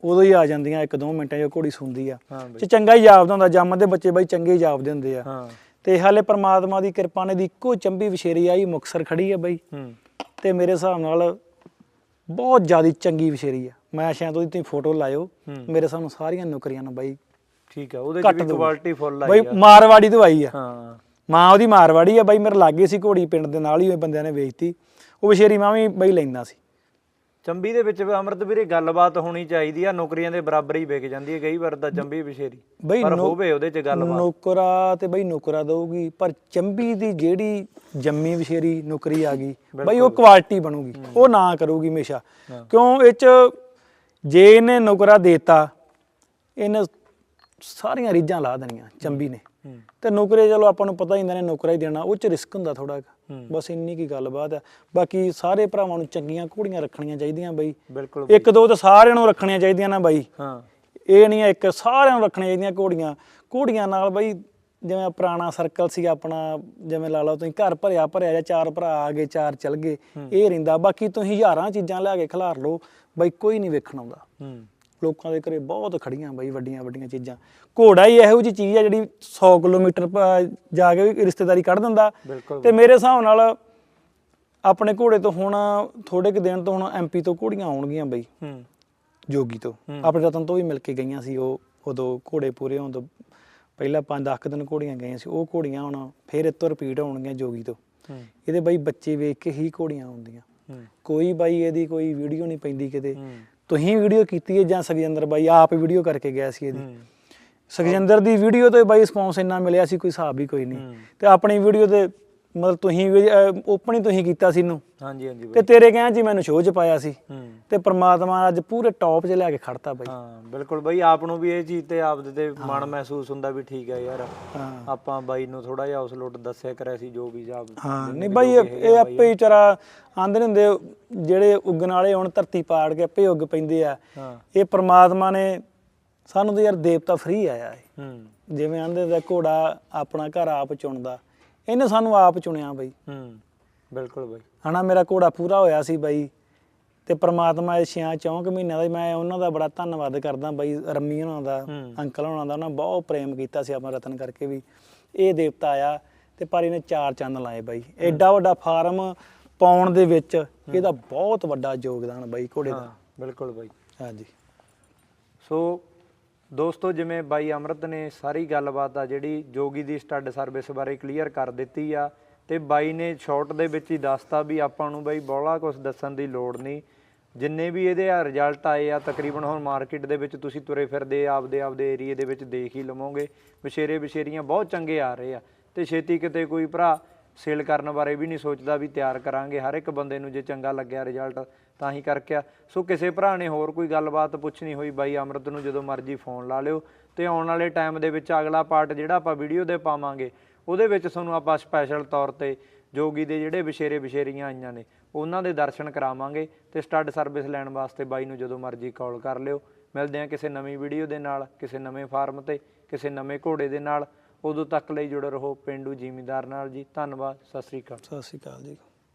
ਉਦੋਂ ਹੀ ਆ ਜਾਂਦੀਆਂ ਇੱਕ ਦੋ ਮਿੰਟਾਂ 'ਚ ਘੋੜੀ ਸੁਣਦੀ ਆ। ਹਾਂ ਬਾਈ। ਤੇ ਚੰਗਾ ਹੀ ਜਾਪਦਾ ਹੁੰਦਾ ਜੰਮਦੇ ਬੱਚੇ ਬਾਈ ਚੰਗੇ ਹੀ ਜਾਪਦੇ ਹੁੰਦੇ ਆ। ਹਾਂ। ਤੇ ਹਾਲੇ ਪ੍ਰਮਾਤਮਾ ਦੀ ਕਿਰਪਾ ਨੇ ਦੀ ਇੱਕੋ ਚੰਬੀ ਵਿਸ਼ੇਰੀ ਆਈ ਮੁਕਸਰ ਖੜੀ ਆ ਬਾਈ। ਹੂੰ। ਤੇ ਮੇਰੇ ਹਿਸਾਬ ਨਾਲ ਬਹੁਤ ਜ਼ਿਆਦਾ ਚੰਗੀ ਵਿਸ਼ੇਰੀ ਆ। ਮੈਂ ਸ਼ਾਇਦ ਉਹਦੀ ਤੁਸੀਂ ਫੋਟੋ ਲਾਇਓ। ਹੂੰ। ਮੇਰੇ ਨਾਲ ਸਾਰੀਆਂ ਨੌਕਰੀਆਂ ਨੂੰ ਬਾਈ ਠੀਕ ਆ ਉਹਦੇ ਚ ਵੀ। ਕੁਆਲਿਟੀ ਫੁੱਲ ਬਾਈ ਆਈ ਆ। ਮਾਰਵਾੜੀ ਤੋਂ ਆਈ ਆ। ਹਾਂ। ਮਾਂ ਉਹਦੀ ਮਾਰਵਾੜੀ ਆ ਬਾਈ ਮੇਰੇ ਲਾਗੇ ਸੀ ਘੋੜੀ ਪਿੰਡ ਦੇ ਨਾਲ ਹੀ ਉਹ ਬੰਦਿਆਂ ਨੇ ਵੇਚਤੀ। ਉਹ ਵਿਸ਼ੇਰੀ ਮਾਂ ਵੀ ਬਾਈ ਲੈਂਦਾ ਸੀ। ਚੰਬੀ ਦੇ ਵਿੱਚ ਅਮਰਤ ਵੀਰੇ ਗੱਲਬਾਤ ਹੋਣੀ ਚਾਹੀਦੀ ਆ ਨੌਕਰੀਆਂ ਦੇ ਬਰਾਬਰ ਹੀ ਵਿਕ ਜਾਂਦੀ ਹੈ ਕਈ ਵਾਰ ਤਾਂ ਚੰਬੀ ਬਈ ਪਰ ਹੋਵੇ ਉਹਦੇ ਚ ਗੱਲਬਾਤ। ਨੌਕਰਾ ਤੇ ਬਾਈ ਨੌਕਰਾ ਦਊਗੀ ਪਰ ਚੰਬੀ ਦੀ ਜਿਹੜੀ ਜੰਮੀ ਵਿਸ਼ੇਰੀ ਨੌਕਰੀ ਆ ਗਈ ਬਾਈ ਉਹ ਕੁਆਲਿਟੀ ਬਣੂਗੀ ਉਹ ਨਾ ਕਰੂਗੀ ਹਮੇਸ਼ਾ। ਕਿਉਂ ਇਹ ਚ ਜੇ ਇਹਨੇ ਨੌਕਰਾ ਦੇਤਾ ਇਹਨੇ ਸਾਰੀਆਂ ਰੀਝਾਂ ਲਾ ਦੇਣੀਆਂ ਚੰਬੀ ਨੇ। ਤੇ ਨੌਕਰੀ ਚਲੋ ਆਪਾਂ ਨੂੰ ਪਤਾ ਹੀ ਹੁੰਦਾ ਨੇ ਨੌਕਰਾ ਹੀ ਦੇਣਾ ਉਹ ਚ ਰਿਸਕ ਹੁੰਦਾ ਥੋੜਾ। ਬਸ ਇੰਨੀ ਕੀ ਗੱਲਬਾਤ ਹੈ ਬਾਕੀ ਸਾਰੇ ਭਰਾਵਾਂ ਨੂੰ ਚੰਗੀਆਂ ਘੋੜੀਆਂ ਰੱਖਣੀਆਂ ਚਾਹੀਦੀਆਂ ਬਾਈ। ਇੱਕ ਦੋ ਤਾਂ ਸਾਰਿਆਂ ਨੂੰ ਰੱਖਣੀਆਂ ਚਾਹੀਦੀਆਂ ਨਾ ਬਾਈ। ਹਾਂ। ਇਹ ਨਹੀਂ ਇੱਕ ਸਾਰਿਆਂ ਨੂੰ ਰੱਖਣੀਆਂ ਚਾਹੀਦੀਆਂ ਘੋੜੀਆਂ। ਘੋੜੀਆਂ ਨਾਲ ਬਈ ਜਿਵੇਂ ਪੁਰਾਣਾ ਸਰਕਲ ਸੀ ਆਪਣਾ ਜਿਵੇਂ ਲਾ ਲਓ ਤੁਸੀਂ ਘਰ ਭਰਿਆ ਭਰਿਆ ਜਾਂ ਚਾਰ ਭਰਾ ਆ ਗਏ ਚਾਰ ਚਲ ਗਏ। ਇਹ ਰਹਿੰਦਾ। ਬਾਕੀ ਤੁਸੀਂ ਹਜ਼ਾਰਾਂ ਚੀਜ਼ਾਂ ਲਿਆ ਕੇ ਖਿਲਾਰ ਲਓ। ਬਈ ਕੋਈ ਨਹੀਂ ਵੇਖਣ ਆਉਂਦਾ। ਹੂੰ। ਲੋਕਾਂ ਦੇ ਘਰੇ ਬਹੁਤ ਖੜੀਆਂ ਬਈ ਵੱਡੀਆਂ ਵੱਡੀਆਂ ਚੀਜ਼ਾਂ। ਘੋੜਾ ਹੀ ਇਹੋ ਜੀ ਚੀਜ਼ ਆ ਜਿਹੜੀ 100 ਕਿਲੋਮੀਟਰ ਪ- ਜਾ ਕੇ ਵੀ ਰਿਸ਼ਤੇਦਾਰੀ ਕੱਢ ਦਿੰਦਾ। ਬਿਲਕੁਲ। ਤੇ ਮੇਰੇ ਹਿਸਾਬ ਨਾਲ ਆਪਣੇ ਘੋੜੇ ਤੋਂ ਹੁਣ ਥੋੜੇ ਕੁ ਦਿਨ ਤੋਂ ਹੁਣ ਐਮਪੀ ਤੋਂ ਘੋੜੀਆਂ ਆਉਣਗੀਆਂ ਬਈ। ਹੂੰ। ਜੋਗੀ ਤੋਂ। ਆਪਣੇ ਰਤਨ ਤੋਂ ਵੀ ਮਿਲ ਕੇ ਗਈਆਂ ਸੀ ਉਹ ਉਦੋਂ ਘੋੜੇ ਪੂਰੇ ਹੋਣ ਤੋਂ ਪਹਿਲਾਂ 5-10 ਦਿਨ ਘੋੜੀਆਂ ਗਈਆਂ ਸੀ ਉਹ ਘੋੜੀਆਂ ਹੁਣ ਫੇਰ ਇਤੋਂ ਰਿਪੀਟ ਹੋਣਗੀਆਂ ਜੋਗੀ ਤੋਂ। ਹੂੰ। ਇਹਦੇ ਬਾਈ ਬੱਚੇ ਵੇਖ ਕੇ ਹੀ ਘੋੜੀਆਂ ਆਉਂਦੀਆਂ। ਹੂੰ। ਕੋਈ ਬਾਈ ਇਹਦੀ ਕੋਈ ਵੀਡੀਓ ਨਹੀਂ ਪੈਂਦੀ ਕਿਤੇ। ਹੂੰ। ਤੁਸੀਂ ਵੀਡੀਓ ਕੀਤੀ ਹੈ ਜਾਂ ਸਖਜਿੰਦਰ ਬਾਈ ਆਪ ਵੀਡੀਓ ਕਰਕੇ ਗਿਆ ਸੀ ਇਹਦੀ। ਸਖਜਿੰਦਰ ਦੀ ਵੀਡੀਓ ਤੇ ਬਾਈ ਰਿਸਪੌਂਸ ਇੰਨਾ ਮਿਲਿਆ ਸੀ ਕੋਈ ਹਿਸਾਬ ਹੀ ਕੋਈ। ਨਹੀਂ। ਤੇ ਆਪਣੀ ਵੀਡੀਓ ਤੇ ਮਤਲਬ ਤੁਸੀਂ ਓਪਨ ਹੀ ਤੁਸੀਂ ਕੀਤਾ ਸੀ ਇਹਨੂੰ। ਹਾਂਜੀ ਹਾਂਜੀ ਤੇ ਤੇਰੇ ਕਹਿਣ ਹੀ ਮੈਨੂੰ ਸ਼ੋਅ 'ਚ ਪਾਇਆ ਸੀ। ਤੇ ਪ੍ਰਮਾਤਮਾ ਅੱਜ ਪੂਰੇ ਟੌਪ 'ਚ ਲਿਆ ਕੇ ਖੜਤਾ ਬਾਈ। ਹਾਂ ਬਿਲਕੁਲ ਬਾਈ ਆਪ ਨੂੰ ਵੀ ਇਹ ਚੀਜ਼ ਤੇ ਆਪਦੇ ਤੇ ਮਨ ਮਹਿਸੂਸ ਹੁੰਦਾ ਵੀ ਠੀਕ ਹੈ ਯਾਰ। ਆਪਾਂ ਬਾਈ ਨੂੰ ਥੋੜਾ ਜਿਹਾ ਉਸ ਲੋਟ ਦੱਸਿਆ ਕਰਿਆ ਸੀ ਜੋ ਵੀ ਜਾ ਹਾਂ ਨਹੀਂ ਬਾਈ ਇਹ ਆਪੇ ਹੀ ਵਿਚਾਰਾ ਆਂਦੇ ਨੇ ਹੁੰਦੇ ਜਿਹੜੇ ਉੱਗਣ ਵਾਲੇ ਹੁਣ ਧਰਤੀ ਪਾੜ ਕੇ ਆਪੇ ਉੱਗ ਪੈਂਦੇ ਆ। ਇਹ ਪ੍ਰਮਾਤਮਾ ਨੇ ਸਾਨੂੰ ਤਾਂ ਯਾਰ ਦੇਵਤਾ ਫ੍ਰੀ ਆਇਆ ਹੂੰ। ਜਿਵੇਂ ਆਂਦੇ ਦਾ ਘੋੜਾ ਆਪਣਾ ਘਰ ਆਪ ਚੁਣਦਾ। ਇਹਨੇ ਸਾਨੂੰ ਆਪ ਚੁਣਿਆ ਬਾਈ। ਹੂੰ ਬਿਲਕੁਲ ਬਾਈ। ਹਨਾ ਮੇਰਾ ਘੋੜਾ ਪੂਰਾ ਹੋਇਆ ਸੀ ਬਾਈ ਤੇ ਪ੍ਰਮਾਤਮਾ ਇਹ ਛਿਆਂ ਚੌਂਕ ਮਹੀਨਿਆਂ ਦਾ ਮੈਂ ਉਹਨਾਂ ਦਾ ਬੜਾ ਧੰਨਵਾਦ ਕਰਦਾ ਬਾਈ ਰੰਮੀ ਉਹਨਾਂ ਦਾ। ਅੰਕਲ ਉਹਨਾਂ ਦਾ ਉਹਨਾਂ ਬਹੁਤ ਪ੍ਰੇਮ ਕੀਤਾ ਸੀ ਆਪਣਾ ਰਤਨ ਕਰਕੇ ਵੀ। ਇਹ ਦੇਵਤਾ ਆਇਆ ਤੇ ਪਰ ਇਹਨੇ ਚਾਰ ਚੰਨ ਲਾਏ ਬਾਈ। ਐਡਾ ਵੱਡਾ ਫਾਰਮ ਪਾਉਣ ਦੇ ਵਿੱਚ ਇਹਦਾ ਬਹੁਤ ਵੱਡਾ ਯੋਗਦਾਨ ਬਾਈ ਘੋੜੇ ਦਾ। ਬਿਲਕੁਲ ਬਾਈ। ਹਾਂਜੀ। ਸੋ ਦੋਸਤੋ, ਜਿਵੇਂ ਬਾਈ ਅਮਰਤ ਨੇ ਸਾਰੀ ਗੱਲਬਾਤ ਆ ਜਿਹੜੀ ਜੋਗੀ ਦੀ ਸਟੱਡ ਸਰਵਿਸ ਬਾਰੇ ਕਲੀਅਰ ਕਰ ਦਿੱਤੀ ਆ, ਤੇ ਬਾਈ ਨੇ ਸ਼ਾਰਟ ਦੇ ਵਿੱਚ ਹੀ ਦੱਸਤਾ ਵੀ ਆਪਾਂ ਨੂੰ ਬਾਈ ਬੋਲਾ ਕੁਝ ਦੱਸਣ ਦੀ ਲੋੜ ਨਹੀਂ। ਜਿੰਨੇ ਵੀ ਇਹਦੇ ਆ ਰਿਜ਼ਲਟ ਆਏ ਆ, ਤਕਰੀਬਨ ਹੁਣ ਮਾਰਕੀਟ ਦੇ ਵਿੱਚ ਤੁਸੀਂ ਤੁਰੇ ਫਿਰਦੇ, ਆਪਦੇ ਆਪਦੇ ਏਰੀਏ ਦੇ ਵਿੱਚ ਦੇਖ ਹੀ ਲਵੋਗੇ। ਵਿਸ਼ੇਰੇ ਵਿਸ਼ੇਰੀਆਂ ਬਹੁਤ ਚੰਗੇ ਆ ਰਹੇ ਆ। ਤੇ ਛੇਤੀ ਕਿਤੇ ਕੋਈ ਭਰਾ ਸੇਲ ਕਰਨ ਬਾਰੇ ਵੀ ਨਹੀਂ ਸੋਚਦਾ ਵੀ ਤਿਆਰ ਕਰਾਂਗੇ, ਹਰ ਇੱਕ ਬੰਦੇ ਨੂੰ ਜੇ ਚੰਗਾ ਲੱਗਿਆ ਰਿਜ਼ਲਟ ਤਾਂ ਹੀ ਕਰਕੇ ਆ। ਸੋ ਕਿਸੇ ਭਰਾ ਨੇ ਹੋਰ ਕੋਈ ਗੱਲਬਾਤ ਪੁੱਛਣੀ ਹੋਈ, ਬਾਈ ਅਮਰਤ ਨੂੰ ਜਦੋਂ ਮਰਜ਼ੀ ਫੋਨ ਲਾ ਲਿਓ। ਤੇ ਆਉਣ ਵਾਲੇ ਟਾਈਮ ਦੇ ਵਿੱਚ ਅਗਲਾ ਪਾਰਟ ਜਿਹੜਾ ਆਪਾਂ ਵੀਡੀਓ ਦੇ ਪਾਵਾਂਗੇ, ਉਹਦੇ ਵਿੱਚ ਤੁਹਾਨੂੰ ਆਪਾਂ ਸਪੈਸ਼ਲ ਤੌਰ ਤੇ ਜੋਗੀ ਦੇ ਜਿਹੜੇ ਵਿਸ਼ੇਰੇ ਵਿਸ਼ੇਰੀਆਂ ਆਈਆਂ ਨੇ, ਉਹਨਾਂ ਦੇ ਦਰਸ਼ਨ ਕਰਾਵਾਂਗੇ। ਤੇ ਸਟੱਡ ਸਰਵਿਸ ਲੈਣ ਵਾਸਤੇ ਬਾਈ ਨੂੰ ਜਦੋਂ ਮਰਜ਼ੀ ਕਾਲ ਕਰ ਲਿਓ। ਮਿਲਦੇ ਹਾਂ ਕਿਸੇ ਨਵੀਂ ਵੀਡੀਓ ਦੇ ਨਾਲ, ਕਿਸੇ ਨਵੇਂ ਫਾਰਮ ਤੇ, ਕਿਸੇ ਨਵੇਂ ਘੋੜੇ ਦੇ ਨਾਲ। ਉਦੋਂ ਤੱਕ ਲਈ ਜੁੜੇ ਰਹੋ। ਪਿੰਡੂ ਜ਼ਿਮੀਂਦਾਰ ਨਾਲ ਜੀ, ਧੰਨਵਾਦ। ਸਤਿ ਸ੍ਰੀ ਅਕਾਲ। ਸਤਿ ਸ਼੍ਰੀ ਅਕਾਲ ਜੀ।